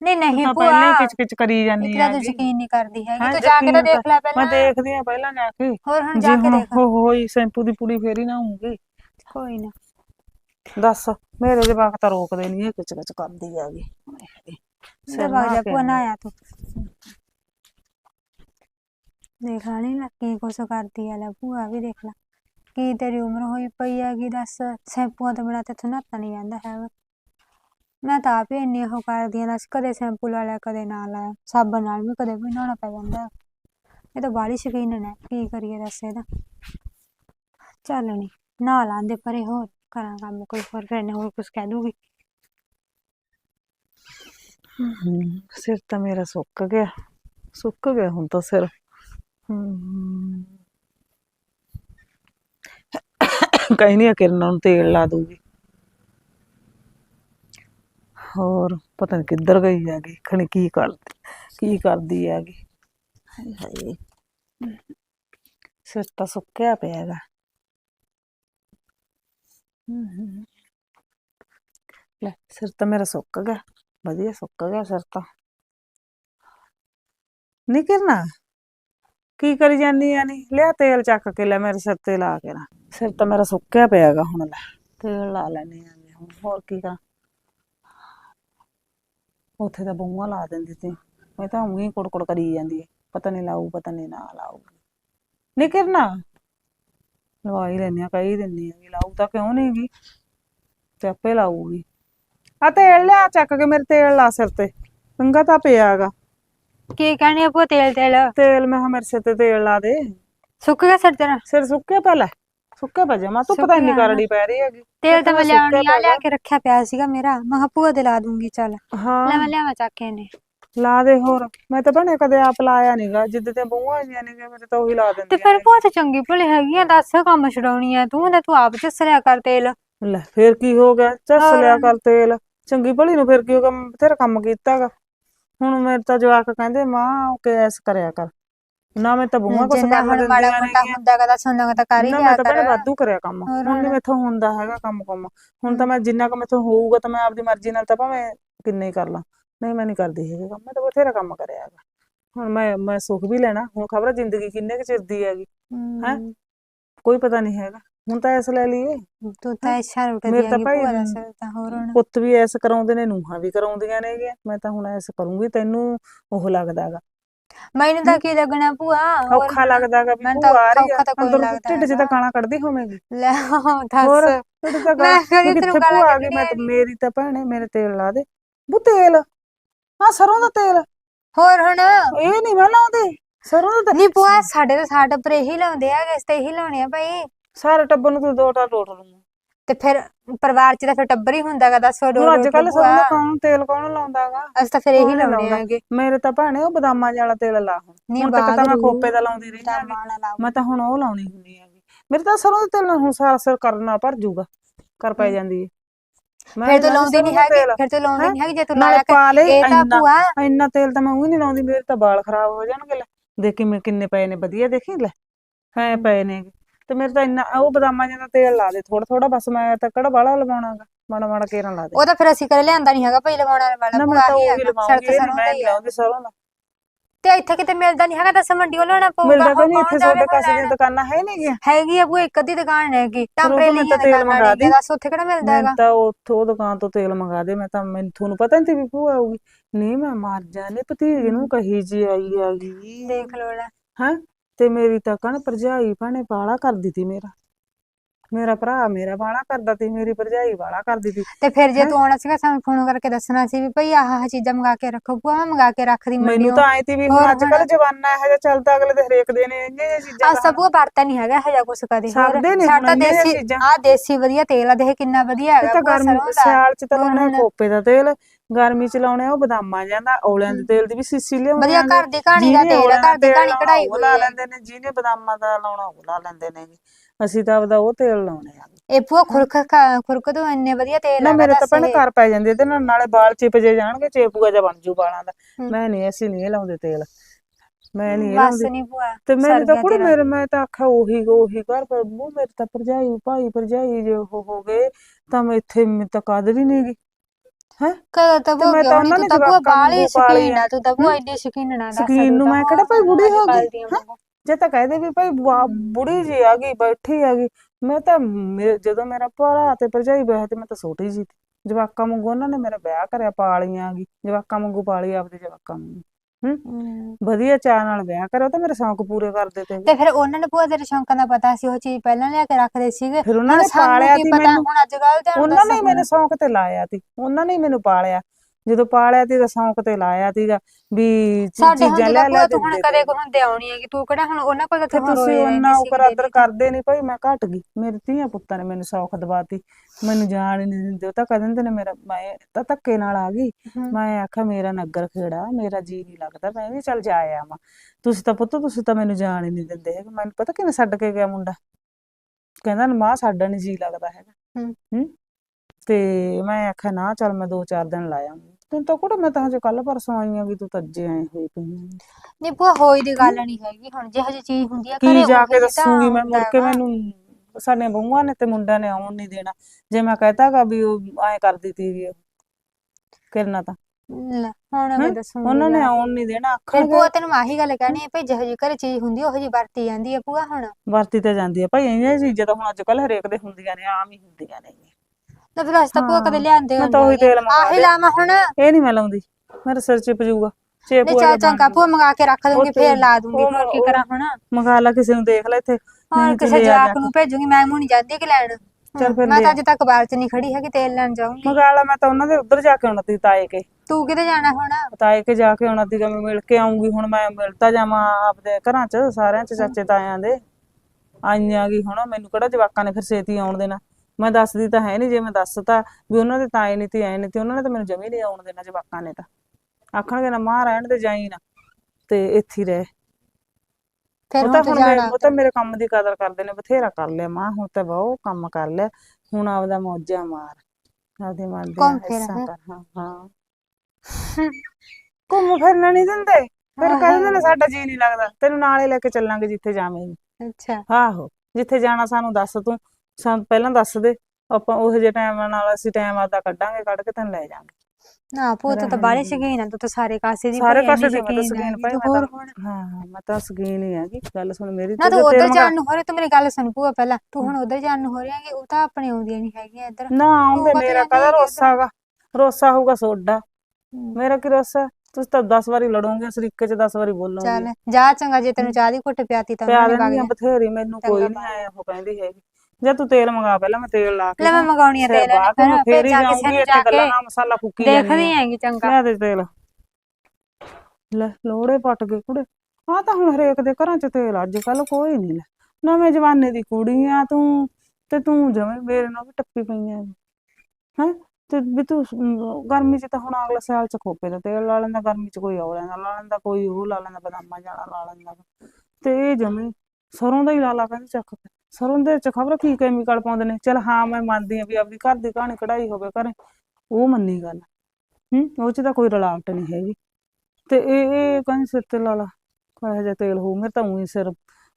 ਨਹੀਂ ਤੂੰ ਨਹੀਂ ਤਾਂ ਭੂਆ ਪਹਿਲਾਂ ਹੀ ਕਿਚ ਕਿਚ ਕਰੀ ਜਾਂਦੀ ਇੱਕ ਤਾਂ ਤੂੰ ਹੈਗੀ। ਯਕੀਨ ਨਹੀਂ ਕਰਦੀ ਹੈਗੀ ਹੈਂ, ਤੂੰ ਜਾ ਕੇ ਤਾਂ ਯਕੀਨ ਦੇਖ ਲੈ ਮੈਂ ਪਹਿਲਾਂ ਦੇਖਦੀ ਆ ਪਹਿਲਾਂ ਜਾ ਕੇ। ਹੋਰ ਹੁਣ ਜੇ ਜਾ ਕੇ ਹੁਣ ਦੇਖ। ਹੋ ਹੋਈ ਸ਼ੈਂਪੂ ਦੀ ਪੂੜੀ ਫੇਰ ਹੀ ਨਹਾਉਂਗੀ। ਕੋਈ ਨਾ। ਦੱਸ ਮੇਰੇ ਜਵਾਕ ਤਾਂ ਰੋਕਦੇ ਨਹੀਂ ਇਹ ਕਿਚ ਕਿਚ ਕਰਦੀ ਹੈਗੀ। ਨਹਾ ਜਾ ਕੇ ਭੂਆ ਆਉਂਦੀ। ਨਹਾਇਆ ਤੂੰ। ਦੇਖ ਲਾ ਨੀ ਲੈ ਕੀ ਕੁਛ ਕਰਦੀ ਆ ਲੈ ਭੂਆ ਵੀ ਦੇਖ ਲਾ। ਕੀ ਤੇਰੀ ਉਮਰ ਹੋਈ ਪਈ ਹੈਗੀ ਦੱਸ? ਸ਼ੈਂਪੂਆਂ ਤੋਂ ਬਿਨਾਂ ਤੇ ਨਹਾਤਾ ਨਹੀਂ ਜਾਂਦਾ ਹੈਗਾ ਮੈਂ ਤਾਂ ਆਪ ਹੀ ਇੰਨੀ ਉਹ ਕਰਦੀ ਆ ਨਾ ਕਦੇ ਸ਼ੈਂਪੂ ਲਾ ਲਿਆ ਕਦੇ ਨਾ ਲਾਇਆ ਸਾਬਣ ਨਾਲ ਵੀ ਕਦੇ ਵੀ ਨਹਾਉਣਾ ਪੈ ਜਾਂਦਾ। ਇਹ ਤਾਂ ਬਾਲੀ ਸ਼ੌਕੀਨ ਨੇ ਕੀ ਕਰੀਏ ਦੱਸ ਇਹਦਾ। ਚੱਲ ਨੀ ਨਹਾ ਲਾਂਦੇ ਪਰੇ ਹੋਰ ਕਰਾਂ ਕੰਮ ਕੋਈ ਹੋਰ ਫਿਰ ਇਹਨੇ ਹੋਰ ਕੁਛ ਕਹਿ ਦੂਗੀ। ਹਮ, ਸਿਰ ਤਾਂ ਮੇਰਾ ਸੁੱਕ ਗਿਆ ਸੁੱਕ ਗਿਆ ਹੁਣ ਤਾਂ ਸਿਰ ਹਮ ਕਹੀਂ ਨਹੀਂ ਕਿਰਨਾਂ ਨੂੰ ਤੇਲ ਲਾ ਦੂਗੀ ਹੋਰ ਪਤਾ ਨਹੀਂ ਕਿੱਧਰ ਗਈ ਹੈਗੀ। ਖਣੀ ਕੀ ਕਰਦੀ ਕੀ ਕਰਦੀ ਹੈਗੀ। ਹਾਏ ਹਾਏ। ਸਿਰ ਤਾਂ ਸੁੱਕਿਆ ਪਿਆ ਹੈਗਾ। ਹਮ, ਹਮ। ਲੈ ਸਿਰ ਤਾਂ ਮੇਰਾ ਸੁੱਕ ਗਿਆ। ਵਧੀਆ ਸੁੱਕ ਗਿਆ ਸਿਰ ਤਾਂ ਨੀ ਕਿਰਨਾ ਕੀ ਕਰੀ ਜਾਂਦੀ ਆ ਨੀ ਲਿਆ ਤੇਲ ਚੱਕ ਕੇ ਲੈ ਮੇਰੇ ਸਿਰ ਤੇ ਲਾ ਕੇ ਨਾ ਸਿਰ ਤਾਂ ਮੇਰਾ ਸੁੱਕਿਆ ਪਿਆਗਾ ਹੁਣ ਲੈ ਤੇਲ ਲਾ ਲੈਣੀ ਆ ਹੁਣ ਹੋਰ ਕੀ ਕਰਾਂ ਉੱਥੇ ਤਾਂ ਬੂਹਾ ਲਾ ਦਿੰਦੀ ਸੀ ਮੈਂ ਤਾਂ ਉਂਗੀ ਕੁੜਕੁੜ ਕਰੀ ਜਾਂਦੀ ਹੈ ਪਤਾ ਨਹੀਂ ਲਾਊ ਪਤਾ ਨਹੀਂ ਨਾ ਲਾਊ ਨੀ ਕਿਰਨਾ ਹੀ ਲੈਣੀ ਆ ਕਹੀ ਦਿੰਦੀ ਆ ਲਾਊ ਤਾਂ ਕਿਉਂ ਨਹੀਂ ਗੀ ਤੇ ਆਪੇ ਲਾਊਗੀ ਆ ਤੇਲ ਲਿਆ ਚੱਕ ਕੇ ਮੇਰੇ ਤੇਲ ਲਾ ਸਿਰ ਤੇ। ਚੰਗਾ ਤਾਂ ਪਿਆਗਾ ਕੀ ਕਹਿਣੀ ਆ ਭੂਆ ਤੇਲ ਤੇਲ? ਤੇਲ ਮੈਂ ਕਿਹਾ ਮੇਰੇ ਸਿਰ ਤੇ ਤੇਲ ਲਾ ਦੇ। ਸੁੱਕ ਗਿਆ ਸਿਰ ਤੇਰਾ? ਸਿਰ ਸੁੱਕਿਆ ਪਹਿਲਾਂ। ਸੁੱਕਿਆ ਪਾ ਜਾਵਾਂ ਤੂੰ ਸੁੱਕ ਪਤਾ ਇੰਨੀ ਗਿਆ ਨਾ। ਕਰੜੀ ਪੈ ਰਹੀ ਹੈਗੀ। ਤੇਲ ਤਾਂ ਮੈਂ ਸੁੱਕਿਆ ਲਿਆਉਣੀ ਆ ਪਿਆ ਲਿਆ ਕੇ ਰੱਖਿਆ ਪਿਆ ਸੀਗਾ ਮੇਰਾ। ਮੈਂ ਕਿਹਾ ਭੂਆ ਦੇ ਲਾ ਦੂੰਗੀ ਚੱਲ। ਲੈ ਹਾਂ ਮੈਂ ਲਿਆਵਾਂ ਚੱਕ ਕੇ ਨੇ ਲਾ ਦੇ ਹੋਰ। ਮੈਂ ਤਾਂ ਭਣੇ ਕਦੇ ਆਪ ਲਾਇਆ ਨਹੀਂਗਾ ਜਿੱਦ ਤੇ ਬਹੂਆਂ ਆਈਆਂ ਨੇ ਮੇਰੇ ਤਾਂ ਉਹੀ ਲਾ ਤੇ ਦਿੰਦੀਆਂ ਫਿਰ ਭੂਆ ਤੇ ਚੰਗੀ ਭਲੀ ਹੈਗੀ ਆ ਦੱਸ ਕੰਮ ਛਡਾਉਣੀ ਆ। ਤੂੰ ਤੇ ਤੂੰ ਆਪ ਚੱਸਰਿਆ ਕਰ ਤੇਲ। ਨੇ। ਲੈ ਫੇਰ ਕੀ ਹੋ ਗਿਆ? ਚੱਸ ਹੋਰ। ਲਿਆ ਕਰ ਤੇਲ। ਚੰਗੀ ਭਲੀ ਨੂੰ ਫੇਰ ਕੀ ਹੋ ਗਿਆ ਮੈਂ ਬਥੇਰਾ ਕੰਮ ਕੀਤਾਗਾ। ਹੁਣ ਮੇਰੇ ਤਾਂ ਜਵਾਕ ਕਹਿੰਦੇ ਮਾਂ ਕਿ ਐਸ ਕਰਿਆ ਕਰ। ਨਾ ਮੈਂ ਤਾਂ ਬਹੂਆਂ ਕੁਛ ਜਿੰਨਾ ਕਰਨ ਹੁਣ ਮਾੜਾ ਦਿੰਦੀਆਂ ਮੋਟਾ ਹੁੰਦਾ ਕਦਾ ਸੁਣਨਾ ਤਾਂ ਕਰ ਹੀ ਨਾ ਲਿਆ ਮੈਂ ਤਾਂ ਕਰ। ਭੈਣੇ ਵਾਧੂ ਕਰਿਆ ਕੰਮ। ਹੋਰ ਹੁਣ ਨਹੀਂ। ਮੈਥੋਂ ਹੁੰਦਾ ਹੈਗਾ ਕੰਮ ਕੰਮ। ਹੁਣ ਤਾਂ ਮੈਂ ਜਿੰਨਾ ਕੁ ਮੈਥੋਂ ਹੋਊਗਾ ਤਾਂ ਮੈਂ ਆਪਦੀ ਮਰਜ਼ੀ ਨਾਲ ਤਾਂ ਭਾਵੇਂ ਕਿੰਨੇ ਹੀ ਕਰ ਲਾਂ। ਨਹੀਂ ਮੈਂ ਨਹੀਂ ਕਰਦੀ ਹੈਗੀ ਕੰਮ ਮੈਂ ਤਾਂ ਬਥੇਰਾ ਕੰਮ ਕਰਿਆ ਹੈਗਾ। ਹੁਣ ਮੈਂ ਮੈਂ ਸੁੱਖ ਵੀ ਲੈਣਾ। ਹੁਣ ਖਬਰ ਜ਼ਿੰਦਗੀ ਕਿੰਨੇ ਕੁ ਚਿਰ ਦੀ ਹੈਗੀ। ਹੈਂ? ਹਮ, ਕੋਈ ਪਤਾ ਨਹੀਂ ਹੈਗਾ। ਹੁਣ ਤਾਂ ਐਸ ਲੈ ਲਈਏ। ਤੂੰ ਤਾਂ ਇੱਛਾ ਲੁੱਟਦੀ ਮੇਰੇ ਤਾਂ ਹੈਗੀ ਭਾਈ ਭੂਆ ਦਾ ਸਿਰ ਤਾਂ ਹੋਰ ਹੁਣ। ਪੁੱਤ ਵੀ ਐਸ ਕਰਾਉਂਦੇ ਨੇ ਨੂੰਹਾਂ ਵੀ ਕਰਾਉਂਦੀਆਂ ਨੇਗੀਆਂ ਮੈਂ ਤਾਂ ਹੁਣ ਐਸ ਕਰੂੰਗੀ ਤੈਨੂੰ ਉਹ ਲੱਗਦਾ ਹੈਗਾ ਮੈਨੂੰ ਤਾਂ ਕੀ ਲੱਗਣਾ ਭੂਆ? ਹੋਰ ਔਖਾ ਲੱਗਦਾ ਹੈਗਾ ਵੀ ਮੈਨੂੰ ਭੂਆ ਤਾਂ ਆ ਰਹੀ ਆ। ਔਖਾ ਤਾਂ ਕੋਈ ਅੰਦਰ ਲੱਗਦਾ ਢਿੱਡ 'ਚ ਤਾਂ ਹੈਗਾ। ਗਾਲਾਂ ਕੱਢਦੀ ਹੋਵੇਂਗੀ। ਲੈ ਹੋਰ ਦੱਸ। ਢਿੱਡ 'ਚ ਤਾਂ ਮੈਂ ਤੈਨੂੰ ਕਿੱਥੇ ਗਾਲਾਂ ਭੂਆ ਆ ਗਈ ਮੈਂ ਤਾਂ ਮੇਰੀ ਤਾਂ ਭੈਣੇ ਮੇਰੇ ਤੇਲ ਲਾ ਦੇ। ਬੂ ਤੇਲ। ਆ ਸਰੋਂ ਦਾ ਤੇਲ। ਹੋਰ ਹੁਣ? ਇਹ ਨਹੀਂ ਮੈਂ ਲਾਉਂਦੀ। ਸਰੋਂ ਦਾ ਨਹੀਂ ਭੂਆ ਸਾਡੇ ਤਾਂ ਸਾਡਾ ਪਰ ਇਹੀ ਲਾਉਂਦੇ ਆ ਇਸ ਤੇ ਇਹੀ ਲਾਉਣੇ ਆ ਭਾਈ। ਸਾਰੇ ਟੱਬਰ ਨੂੰ ਤੂੰ ਦੋ ਟਾ ਟੋਟ ਲੂੰ ਤੇ ਫਿਰ ਪਰਿਵਾਰ ਚ ਤਾਂ ਫਿਰ ਟੱਬਰ ਹੀ ਹੁੰਦਾ ਗਾ ਦੱਸੋ ਡੋ ਹੁਣ ਅੱਜ ਕੱਲ ਭੂਆ। ਕੌਣ ਤੇਲ ਕੌਣ ਲਾਉਂਦਾਗਾ ਅਸੀਂ ਤਾਂ ਫਿਰ ਇਹੀ ਲਾਉਂਦਾ? ਆਗੇ ਮੇਰੇ ਤਾਂ ਭੈਣੇ ਉਹ ਬਦਾਮਾਂ ਵਾਲਾ ਤੇਲ ਲਾ ਹੁਣ। ਹੁਣ ਤੱਕ ਤਾਂ ਮੈਂ ਖੋਪੇ ਦਾ ਲਾਉਂਦੀ ਰਹੀ ਲਾਓ ਮੈਂ ਤਾਂ ਹੁਣ ਉਹ ਲਾਉਣੀ ਹੁੰਦੀ ਹੈਗੀ। ਮੇਰੇ ਤਾਂ ਸਰੋਂ ਦੇ ਤੇਲ ਨਾਲ ਹੁਣ ਸਾਰਾ ਸਿਰ ਕਰਨਾ ਭਰ ਜੂਗਾ ਕਰ ਪੈ ਜਾਂਦੀ ਹੈ ਮੈਂ ਫਿਰ ਤੂੰ ਲਾਉਂਦੀ ਨਹੀਂ ਹੈਗੀ। ਫਿਰ ਤੂੰ ਲਾਉਂਦੀ ਹੈਂ? ਨਹੀਂ ਹੈਗੀ ਜੇ ਤੂੰ ਲਾਇਆ ਕਰ ਇਹ ਤਾਂ ਇੰਨਾ ਭੂਆ। ਇੰਨਾ ਤੇਲ ਤਾਂ ਮੈਂ ਉਹ ਨਹੀਂ ਲਾਉਂਦੀ ਮੇਰੇ ਤਾਂ ਵਾਲ ਖਰਾਬ ਹੋ ਜਾਣਗੇ ਲੈ। ਦੇਖ ਕਿਵੇਂ ਕਿੰਨੇ ਪਏ ਨੇ ਵਧੀਆ ਦੇਖੀ ਲੈ। ਹੈ ਪਏ ਨੇ। ਤੇ ਮੇਰੇ ਤਾਂ ਇੰਨਾ ਉਹ ਬਦਾਮਾਂ ਜਿਹਾ ਦਾ ਤੇਲ ਲਾ ਦੇ ਥੋੜਾ ਥੋੜਾ ਬਸ ਮੈਂ ਤਾਂ ਕਿਹੜਾ ਬਾਹਲਾ ਲਵਾਉਣਾਗਾ ਮਾੜਾ ਮਾੜਾ ਕੇਰਾਂ ਲਾ ਦੇ। ਉਹ ਤਾਂ ਫਿਰ ਅਸੀਂ ਕਰੇ ਲਿਆਂਦਾ ਨਹੀਂ ਹੈਗਾ ਭਾਈ ਲਵਾਉਣ ਵਾਲਾ ਨਾ ਮੈਂ ਤਾਂ ਹੀ ਉਹ ਹੈਗਾ ਲਵਾਉਂਗੀ ਨੀ ਮੈਂ ਹੀ ਨੀ ਆ। ਲਾਉਂਦੀ ਸਰੋਂ ਦਾ ਤੇ ਇੱਥੇ ਕਿਤੇ ਮਿਲਦਾ ਨਹੀਂ ਹੈਗਾ ਦੱਸ ਮੰਡੀੋਂ ਲੈਣਾ ਪਊਗਾ। ਮਿਲਦਾ ਤਾਂ ਨਹੀਂ ਇੱਥੇ ਹੁਣ ਕਾਸੇ ਦੀਆਂ? ਦੁਕਾਨਾਂ ਹੈ ਨਹੀਂ ਗਿਆ। ਹੈਗੀ ਆ ਭੂਆ ਇੱਕ ਅੱਧੀ ਦੁਕਾਨ ਹੈਗੀ ਟਾਂਪਰੇ ਮੈਂ ਤਾਂ ਤੇਲ ਮੰਗਾ ਨੇ ਦੀ। ਦੱਸ ਉੱਥੇ ਕਿਹੜਾ ਮਿਲਦਾ ਮੈਂ ਹੈਗਾ? ਤਾਂ ਉੱਥੋਂ ਦੁਕਾਨ ਤੋਂ ਤੇਲ ਮੰਗਾ ਦੇ ਮੈਂ ਤਾਂ ਮੈਨੂੰ ਤੁਹਾਨੂੰ ਪਤਾ ਨਹੀਂ ਵੀ ਭੂਆ ਆਊਗੀ। ਨਹੀਂ ਮੈਂ ਮਰ ਜਾਣੇ ਭਤੀਜ ਨੂੰ ਕਹੀ ਜੀ ਆਈ ਆਗੀ ਦੇਖ ਲੋ ਲੈ। ਹਾਂ? ਤੇ ਮੇਰੀ ਤਾਂ ਕਹਣ ਭਰਜਾਈ ਭਾਣੇ ਬਾਲਾ ਕਰਦੀ ਤੀ ਮੇਰਾ। ਮੇਰਾ ਭਰਾ ਮੇਰਾ ਬਾਲਾ ਕਰਦਾ ਤੀ ਮੇਰੀ ਭਰਜਾਈ ਬਾਲਾ ਕਰਦੀ ਤੀ। ਤੇ ਫਿਰ ਜੇ ਤੂੰ ਆਉਣਾ ਸੀਗਾ ਸਾਨੂੰ ਫੋਨ ਕਰਕੇ ਦੱਸਣਾ ਸੀ ਵੀ ਭਈ ਆਹ ਆਹ ਚੀਜ਼ਾਂ ਮੰਗਾ ਕੇ ਰੱਖੋ ਭੂਆ ਮੈਂ ਮੰਗਾ ਕੇ ਰੱਖਦੀ ਮੈਨੂੰ ਮੰਡੀੋਂ ਤਾਂ ਆਈ ਤੀ ਵੀ ਹੁਣ ਅੱਜ ਕੱਲ ਜਵਾਨਾ ਇਹੋ ਜਿਹਾ ਚੱਲਦਾ ਅਗਲੇ ਦੇ ਹਰੇਕ ਦੇ ਨੇ ਜਿਹੀਆਂ ਚੀਜ਼ਾਂ ਅਸਾਂ ਭੂਆ ਵਰਤਾ ਨਹੀਂ ਹੈਗਾ ਇਹੋ ਜਿਹਾ ਕੁਛ ਕਦੇ ਹੋਰ। ਛੱਡਦੇ ਨੀ ਹੁਣ ਸਾਡਾ ਦੇਸੀ ਚੀਜ਼ਾਂ। ਆ ਦੇਸੀ ਵਧੀਆ ਤੇਲ ਆ ਦੇਖ ਕਿੰਨਾ ਵਧੀਆ ਇਹ ਹੈਗਾ ਤਾਂ ਭੂਆ ਗਰਮੀ ਸਰੋਂ ਦਾ। ਸਿਆਲ ਚ ਤਾਂ ਹੁਣ। ਖੋਪੇ ਦਾ ਤੇਲ। ਗਰਮੀ ਚ ਲਾਉਣੇ ਆ ਉਹ ਬਦਾਮਾਂ ਜਾਂਦਾ ਔਲਿਆਂ ਦੇ ਤੇਲ ਦੀ ਵੀ ਸੀਸੀ ਲਿਆਉਂਦੇ ਵਧੀਆ। ਘਰ ਦੀ ਕਹਾਣੀ ਦਾ ਤੇਲ ਘਰ ਦੀ ਕਹਾਣੀ ਕਢਾਈ ਉਹ ਲਾ ਲੈਂਦੇ ਨੇ ਜਿਹਨੇ ਬਦਾਮਾਂ ਦਾ ਲਾਉਣਾ ਉਹ ਲਾ ਲੈਂਦੇ ਨੇ ਅਸੀਂ ਤਾਂ ਆਪਦਾ ਉਹ ਤੇਲ ਲਾਉਣੇ ਆ ਇਹ ਭੂਆ ਖੁਰਕ ਖੁਰਕ ਤੋਂ ਇੰਨੇ ਵਧੀਆ ਤੇਲ ਹੈਗਾ ਮੇਰੇ ਤਾਂ ਭੈਣੇ। ਕਰ ਪੈ ਜਾਂਦੇ ਇਹਦੇ ਨਾਲ ਵਾਲ ਚਿਪ ਜੇ ਜਾਣਗੇ ਚੇਪੂਆ ਜਿਹਾ ਬਣ ਜੂ ਵਾਲਾਂ ਦਾ। ਮੈਂ ਨਹੀਂ ਅਸੀਂ ਨਹੀਂ ਲਾਉਂਦੇ ਤੇਲ ਮੈਂ ਨਹੀਂ ਬਸ ਨਹੀਂ ਭੂਆ ਤੇ ਮੇਰੇ ਸਰ ਤਾਂ ਕੁੜੇ। ਮੇਰੇ ਮੈਂ ਤਾਂ ਆਖਿਆ ਉਹੀ ਉਹੀ ਘਰ ਪਰ ਮੂੰਹ ਮੇਰੇ ਤਾਂ ਭਰਜਾਈ ਭਾਈ ਭਰਜਾਈ ਜੇ ਹੋ ਗਏ ਤਾਂ ਮੈਂ ਇੱਥੇ ਮੈਂ ਤਾਂ ਕਦਰ ਹੀ ਨਹੀਂ ਗਈ ਹੈ? ਕਦੋਂ ਤਾਂ ਭੂਆ ਮੈਂ ਤਾਂ ਕਿਉਂ ਨੀ ਉਹਨਾਂ ਤੂੰ ਨੇ ਤਾਂ ਭੂਆ ਜਵਾਕਾਂ ਨੂੰ ਬਾਹਲੀ ਉਹ ਪਾਲੀ ਸ਼ਕੀਨ ਆ। ਆ ਤੂੰ ਤਾਂ ਭੂਆ ਇੰਨੀ ਸ਼ਕੀਨ ਨਾ ਦੱਸ ਸ਼ੌਕੀਨ ਨੂੰ ਤੂੰ ਮੈਂ ਤਾਂ ਕਿਹੜਾ ਭਾਈ ਹੋਰ ਬੁੜੀ ਹੋ ਅੱਜ-ਕੱਲ੍ਹ ਗਈ, ਦੀਆਂ ਹੈਂ? ਬਹੂਆਂ। ਜੇ ਤਾਂ ਕਹਦੇ ਵੀ ਭਾਈ ਬੁੜੀ ਜੀ ਆ ਗਈ ਬੈਠੀ ਆ ਗਈ। ਮੈਂ ਤਾਂ ਜਦੋਂ ਮੇਰਾ ਭਰਾ ਤੇ ਭਰਜਾਈ ਵਿਆਹ ਤੇ ਮੈਂ ਤਾਂ ਛੋਟੀ ਜੀ ਸੀ। ਜਵਾਕਾਂ ਵਾਂਗੂ ਉਹਨਾਂ ਨੇ ਮੇਰਾ ਵਿਆਹ ਕਰਿਆ ਪਾਲੀਆਂ ਗਈ। ਜਵਾਕਾਂ ਵਾਂਗੂ ਪਾਲੀ ਆਪਦੇ ਜਵਾਕਾਂ ਨੂੰ ਹੂੰ। ਵਧੀਆ ਚਾਅ ਨਾਲ ਵਿਆਹ ਉਹ ਤਾਂ ਮੇਰੇ ਸ਼ੌਂਕ ਪੂਰੇ ਕਰਦੇ ਤੇ ਤੇ ਫਿਰ ਉਹਨਾਂ ਨੂੰ ਭੂਆ ਤੇਰੇ ਸ਼ੌਂਕਾਂ ਦਾ ਪਤਾ ਸੀ ਉਹ ਚੀਜ਼ ਪਹਿਲਾਂ ਲਿਆ ਕੇ ਰੱਖਦੇ ਸੀਗੇ? ਫਿਰ ਉਹਨਾਂ ਨੇ ਸਾਨੂੰ ਪਾਲਿਆ ਕੀ ਪਤਾ? ਮੈਨੂੰ। ਹੁਣ ਅੱਜ ਕੱਲ੍ਹ ਤੇ ਹੁਣ ਉਹਨਾਂ ਦੱਸ ਨੇ ਹੁਣ। ਮੈਨੂੰ ਸ਼ੌਂਕ ਤੇ ਲਾਇਆ ਤੀ ਉਹਨਾਂ ਨੇ ਹੀ ਮੈਨੂੰ ਪਾਲਿਆ। ਜਦੋਂ ਪਾਲਿਆ ਤੀ ਸ਼ੌਂਕ ਤੇ ਲਾਇਆ ਤੀਗਾ ਵੀ ਸਾਡੇ ਚੀਜ਼ਾਂ ਲੈ ਲੈ ਤੂੰ ਹੁਣ ਕਦੇ। ਕੋ ਹੁੰਦੇ ਆਉਣੀ ਹੈਗੀ ਤੂੰ ਕਿਹੜਾ ਹੁਣ ਉਹਨਾਂ ਕੋਲ ਤੇ ਤੁਸੀਂ ਉਹਨਾਂ ਉਪਰ ਆਦਰ ਕਰਦੇ ਨਹੀਂ ਭਾਈ ਮੈਂ ਘਟ ਗਈ। ਮੇਰੇ ਧੀਆਂ ਪੁੱਤਾਂ ਨੇ ਮੈਨੂੰ ਸੌਖ ਦਵਾਤੀ। ਮੈਨੂੰ ਜਾਣ ਹੀ ਨਹੀਂ ਦਿੰਦੇ। ਉਹ ਤਾਂ ਕਹਿ ਦਿੰਦੇ ਨੇ ਮੇਰਾ ਮੈਂ ਤਾਂ ਧੱਕੇ ਨਾਲ ਆ ਗਈ। ਮੈਂ ਆਖਿਆ ਮੇਰਾ ਨਗਰ ਖੇੜਾ ਮੇਰਾ ਜੀ ਨਹੀਂ ਲੱਗਦਾ। ਮੈਂ ਵੀ ਚੱਲ ਜਾ ਆਵਾਂ। ਤੁਸੀਂ ਤਾਂ ਪੁੱਤ ਤੁਸੀਂ ਤਾਂ ਮੈਨੂੰ ਜਾਣ ਹੀ ਨਹੀਂ ਦਿੰਦੇ ਹੈਗੇ। ਮੈਨੂੰ ਪਤਾ ਕਿਵੇਂ ਛੱਡ ਕੇ ਗਿਆ ਮੁੰਡਾ? ਕਹਿੰਦਾ ਮਾਂ ਸਾਡਾ ਨਹੀਂ ਜੀ ਲੱਗਦਾ ਹੈਗਾ। ਹੂੰ? ਤੇ ਮੈਂ ਆਖਿਆ ਨਾ ਚੱਲ ਮੈਂ ਦੋ ਚਾਰ ਦਿਨ ਲਾਇਆ ਤੈਨੂੰ ਤਾਂ ਕੁੜਾ ਮੈਂ ਤਾਂ ਹਜੇ ਕੱਲ ਪਰਸੋਂ ਆਈ ਆ ਵੀ ਤੂੰ ਤਾਂ ਅੱਜੇ ਆਏ ਹੋਈ ਪਈ ਆਂ। ਨਹੀਂ ਭੂਆ ਹੋਈ ਦੀ ਗੱਲ ਨਹੀਂ ਹੈਗੀ ਹੁਣ ਜਿਹੋ ਜਿਹੀ ਚੀਜ਼ ਹੁੰਦੀ ਆ ਕੀ ਘਰੇ ਜਾ ਉਹੀ ਕੇ ਜਿਹੀ ਤਾਂ ਦੱਸੂਗੀ ਮੈਂ ਹੁੰਦਾ ਮੁੜ ਕੇ ਹੈਗਾ। ਮੈਨੂੰ ਸਾਡੀਆਂ ਬਹੂਆਂ ਨੇ ਤੇ ਮੁੰਡਿਆਂ ਨੇ ਆਉਣ ਨਹੀਂ ਦੇਣਾ ਜੇ ਮੈਂ ਕਹਤਾਗਾ ਵੀ ਉਹ ਐ ਕਰਦੀ ਤੀ ਵੀ ਉਹ ਕਿਰਨਾ ਤਾਂ ਲੈ, ਹੁਣ ਮੈਂ ਹੈਂ? ਦੱਸੂਗੀ ਉਹਨਾਂ ਨੇ ਜਾ ਕੇ। ਆਉਣ ਨਹੀਂ ਦੇਣਾ ਫਿਰ ਆਖਣਗੇ ਭੂਆ ਤੈਨੂੰ ਆਹੀ ਗੱਲ ਕਹਿਣੀ ਹੈ ਭਈ ਜਿਹੋ ਜਿਹੀ ਘਰੇ ਚੀਜ਼ ਹੁੰਦੀ ਉਹੋ ਜਿਹੀ ਵਰਤੀ ਜਾਂਦੀ ਹੈ ਭੂਆ ਹੁਣ ਵਰਤੀ ਤਾਂ ਜਾਂਦੀ ਆ ਭਾਈ ਇਹ ਚੀਜ਼ਾਂ ਤਾਂ ਹੁਣ ਅੱਜ ਕੱਲ ਹਰੇਕ ਦੇ ਹੁੰਦੀਆਂ ਨੇ ਆਮ ਹੀ ਹੁੰਦੀਆਂ ਨੇ ਤੇ ਫਿਰ ਅਸੀਂ ਤਾਂ ਭੂਆ ਕਦੇ ਲਿਆਂਦੇ ਮੈਂ ਤਾਂ ਉਹੀ ਤੇਲ ਮੰਗਾ ਆਹੀ ਲਿਆ। ਲਾਵਾਂ ਹੁਣ। ਨਹੀਂ ਇਹ ਨਹੀਂ ਮੈਂ ਲਾਉਂਦੀ। ਮੇਰੇ ਸਿਰ ਚ ਪਜੂਗਾ ਚੇਪ ਚਾ ਚੰਗਾ ਭੂਆ ਮੰਗਾ ਕੇ ਰੱਖ ਦੂੰਗੀ ਤੇ- ਫੇਰ ਲਾ ਦੂੰਗੀ। ਹੋਰ ਕੀ ਕਰਾਂ ਹੁਣ? ਮੰਗਾ ਲਾ ਕਿਸੇ ਨੂੰ ਦੇਖ ਲੈ ਇੱਥੇ। ਨਹੀਂ ਤੇ ਕਿਸੇ ਲੈ ਆ ਜਾ ਜਵਾਕ ਨੂੰ ਭੇਜੂਗੀ ਮੈਂ ਮੂੰਹ ਨਹੀਂ ਜਾਂਦੀ ਕਿ ਲੈਣ। ਚੱਲ ਫਿਰ ਮੈਂ ਲੈ ਤਾਂ। ਅਜੇ ਤੱਕ ਬਾਹਰ ਚ ਨਹੀਂ ਖੜੀ ਹੈਗੀ ਤੇਲ ਲੈਣ ਜਾਊਂਗੀ। ਮੰਗਾ ਲਾ ਮੈਂ ਤਾਂ ਉਹਨਾਂ ਦੇ ਉੱਧਰ ਜਾ ਕੇ ਆਉਣਾ ਤੀ ਤਾਏ ਕੇ। ਤੂੰ ਕਿਤੇ ਜਾਣਾ ਹੁਣ? ਤਾਏ ਕੇ ਜਾ ਕੇ ਆਉਣਾ ਸੀਗਾ ਮੈਂ ਮਿਲ ਕੇ ਆਉਂਗੀ ਹੁਣ ਮੈਂ ਮਿਲਤਾ ਜਾਵਾਂ ਆਪਦੇ ਘਰਾਂ 'ਚ ਸਾਰਿਆਂ 'ਚ ਚਾਚੇ ਤਾਇਆਂ ਦੇ। ਆਈਆਂ ਗਈ ਹੁਣ ਮੈਨੂੰ ਕਿਹੜਾ ਜਵਾਕਾਂ ਨੇ ਫਿਰ ਛੇਤੀ ਆਉਣ ਦੇਣਾ। ਮੈਂ ਦੱਸਦੀ ਤਾਂ ਹੈ ਨਹੀਂ ਜੇ ਮੈਂ ਦੱਸਤਾ ਵੀ ਉਹਨਾਂ ਦੇ ਤਾਏ ਨਹੀਂ ਤੇ ਆਏ ਨਹੀਂ ਤੇ ਉਹਨਾਂ ਨੇ ਤਾਂ ਮੈਨੂੰ ਜਮੀ ਨਹੀਂ ਆਉਣ ਦੇਣਾ ਜਵਾਕਾਂ ਨੇ ਤਾਂ। ਆਖਣਗੇ ਨਾ ਮਾਂ ਰਹਿਣ ਦੇ ਜਾਈ ਨਾ ਤੇ ਇੱਥੇ ਰਹਿ। ਫਿਰ ਉਹ ਤਾਂ ਹੁਣ ਤੂੰ ਉਹ ਤਾਂ ਮੇਰੇ ਕੰਮ ਦੀ ਕਦਰ ਕਰਦੇ ਨੇ ਬਥੇਰਾ ਕਰ ਲਿਆ ਮਾਂ ਹੁਣ ਤਾਂ ਬਹੁਤ ਕੰਮ ਕਰ ਲਿਆ। ਹੁਣ ਆਪਦਾ ਮੌਜਾਂ ਮਾਰ ਆਪਦੇ ਮਨ ਫਿਰ, ਹਿੱਸਾ। ਕਰ ਹਾਂ ਹਾਂ। ਘੁੰਮ ਫਿਰਨਾ ਨਹੀਂ ਦਿੰਦੇ ਫਿਰ ਕਹਿੰਦੇ ਨੇ ਸਾਡਾ ਜੀ ਨਹੀਂ ਲੱਗਦਾ ਤੈਨੂੰ ਨਾਲੇ ਲੈ ਕੇ ਚੱਲਾਂਗੇ ਜਿੱਥੇ ਜਾਵੇਂਗੀ ਅੱਛਾ। ਆਹੋ ਜਿੱਥੇ ਜਾਣਾ ਸਾਨੂੰ ਦੱਸ ਤੂੰ। ਸਾਨੂੰ ਪਹਿਲਾਂ ਦੱਸ ਦੇ ਆਪਾਂ ਉਹ ਜਿਹੇ ਟਾਈਮ ਨਾਲ ਅਸੀਂ ਟਾਈਮ ਆਦਾ ਕੱਢਾਂਗੇ ਕੱਢ ਕੇ ਤੈਨੂੰ ਲੈ ਜਾਵਾਂਗੇ। ਨਾ ਭੂਆ ਤੂੰ ਦੇ। ਸ਼ਕੀਨ ਆ ਤੂੰ ਤਾਂ ਸਾਰੇ ਕਾਸੇ ਦੀ ਸਾਰੇ ਕਾਸੇ ਦੀ ਮੈਂ ਸ਼ੌਕੀਨ ਭਾਈ ਹੋਰ ਹਾਂ ਹਾਂ ਮੈਂ ਤਾਂ ਸ਼ੌਕੀਨ ਹੀ ਹੈਗੀ ਗੱਲ ਸੁਣ ਮੇਰੀ ਨਾ ਤੂੰ ਉਧਰ ਜਾਣ ਨੂੰ ਹੋ ਰਹੀ ਤੂੰ ਮੇਰੀ ਗੱਲ ਸੁਣ ਭੂਆ ਪਹਿਲਾਂ ਤੂੰ ਹੁਣ ਉਧਰ ਜਾਣ ਨੂੰ ਹੋ ਰਹੀ ਹੈਗੀ ਉਹ ਤਾਂ ਆਪਣੇ ਆਉਂਦੀਆਂ ਨਹੀਂ ਹੈਗੀਆਂ ਇੱਧਰ। ਨਾ ਆਉਂਦੇ ਮੇਰਾ ਕਦੇ ਕਾਹਦਾ ਨਹੀਂ ਰੋਸਾ ਹੋਊਗਾ ਸੋਡਾ। ਮੇਰਾ ਕੀ ਰੋਸਾ? ਤੁਸੀਂ ਤਾਂ 10 ਵਾਰੀ ਲੜੋਗੇ ਸਰੀਕੇ ਚ 10 ਵਾਰੀ ਬੋਲੋਗੇ। ਚੱਲ ਜਾ ਚੰਗਾ ਜੇ ਤੈਨੂੰ ਚਾਹ ਦੀ ਘੁੱਟ ਪਿਆਤੀ ਤਾਂ ਉਹਨਾਂ ਬਥੇਰੀ ਮੈਨੂੰ ਕੋਈ ਨਹੀਂ ਆਇਆ ਉਹ ਕਹਿੰਦੀ ਹੈਗੀ। ਜੇ ਤੂੰ ਤੇਲ ਮੰਗਾ ਪਹਿਲਾਂ ਮੈਂ ਤੇਲ ਲਾ ਕੇ ਲੈ ਮੈਂ ਮੰਗਾਉਣੀ ਆ ਤੇਲ ਫਿਰ ਫੇਰ ਹੀ ਜਾਊਂਗੀ ਇੱਥੇ ਗੱਲਾਂ ਨਾਲ ਮਸਾਲਾ ਫੂਕੀ ਦੇਖਦੀ ਹੈਗੀ ਚੰਗਾ। ਲਿਆ ਦੇ ਤੇਲ। ਲੈ ਲੋੜੇ ਪੱਟ ਗਏ ਕੁੜੇ। ਆ ਤਾਂ ਹੁਣ ਹਰੇਕ ਦੇ ਘਰਾਂ ਚ ਤੇਲ ਅੱਜ ਕੱਲ ਕੋਈ ਨਹੀਂ ਲੈ। ਨਵੇਂ ਜਮਾਨੇ ਦੀ ਕੁੜੀ ਆ ਤੂੰ ਤੇ ਤੂੰ ਜਵੇਂ ਮੇਰੇ ਨਾਲ ਵੀ ਟੱਪੀ ਪਈਆਂ ਹੈ? ਤੇ ਵੀ ਤੂੰ ਗਰਮੀ ਚ ਤਾਂ ਹੁਣ ਅਗਲਾ ਸਿਆਲ ਚ ਖੋਪੇ ਦਾ ਤੇਲ ਲਾ ਲੈਂਦਾ ਗਰਮੀ ਚ ਕੋਈ ਔਲਿਆਂ ਦਾ ਲਾ ਲੈਂਦਾ ਕੋਈ ਉਹ ਲਾ ਲੈਂਦਾ ਬਦਾਮਾਂ ਜਾਣਾ ਲਾ ਲੈਂਦਾ। ਤੇ ਇਹ ਜਮੀ ਸਰੋਂ ਦਾ ਹੀ ਲਾ ਲਾ ਕਹਿੰਦੀ ਚੱਕ ਕੇ। ਸਰੋਂ ਦੇ ਚ ਖਬਰ ਕੀ ਕੈਮੀਕਲ ਪਾਉਂਦੇ ਨੇ? ਚਲ ਹਾਂ, ਮੈਂ ਮੰਨਦੀ ਆ ਵੀ ਆਪਦੀ ਘਰ ਦੀ ਕਹਾਣੀ ਕਢਾਈ ਹੋਵੇ ਘਰੇ, ਉਹ ਮੰਨੀ ਗੱਲ। ਹੂੰ, ਉਹ ਚ ਤਾਂ ਕੋਈ ਰਲਾਵਟ ਨਹੀਂ ਹੈਗੀ। ਤੇ ਇਹ ਇਹ ਕਹਿੰਦੀ ਸਿਰ ਤੇ ਲਾ ਲਾ, ਇਹੋ ਜਿਹਾ ਤੇਲ ਹੋਊ, ਮੇਰੇ ਤਾਂ ਉਹੀ ਸਿਰ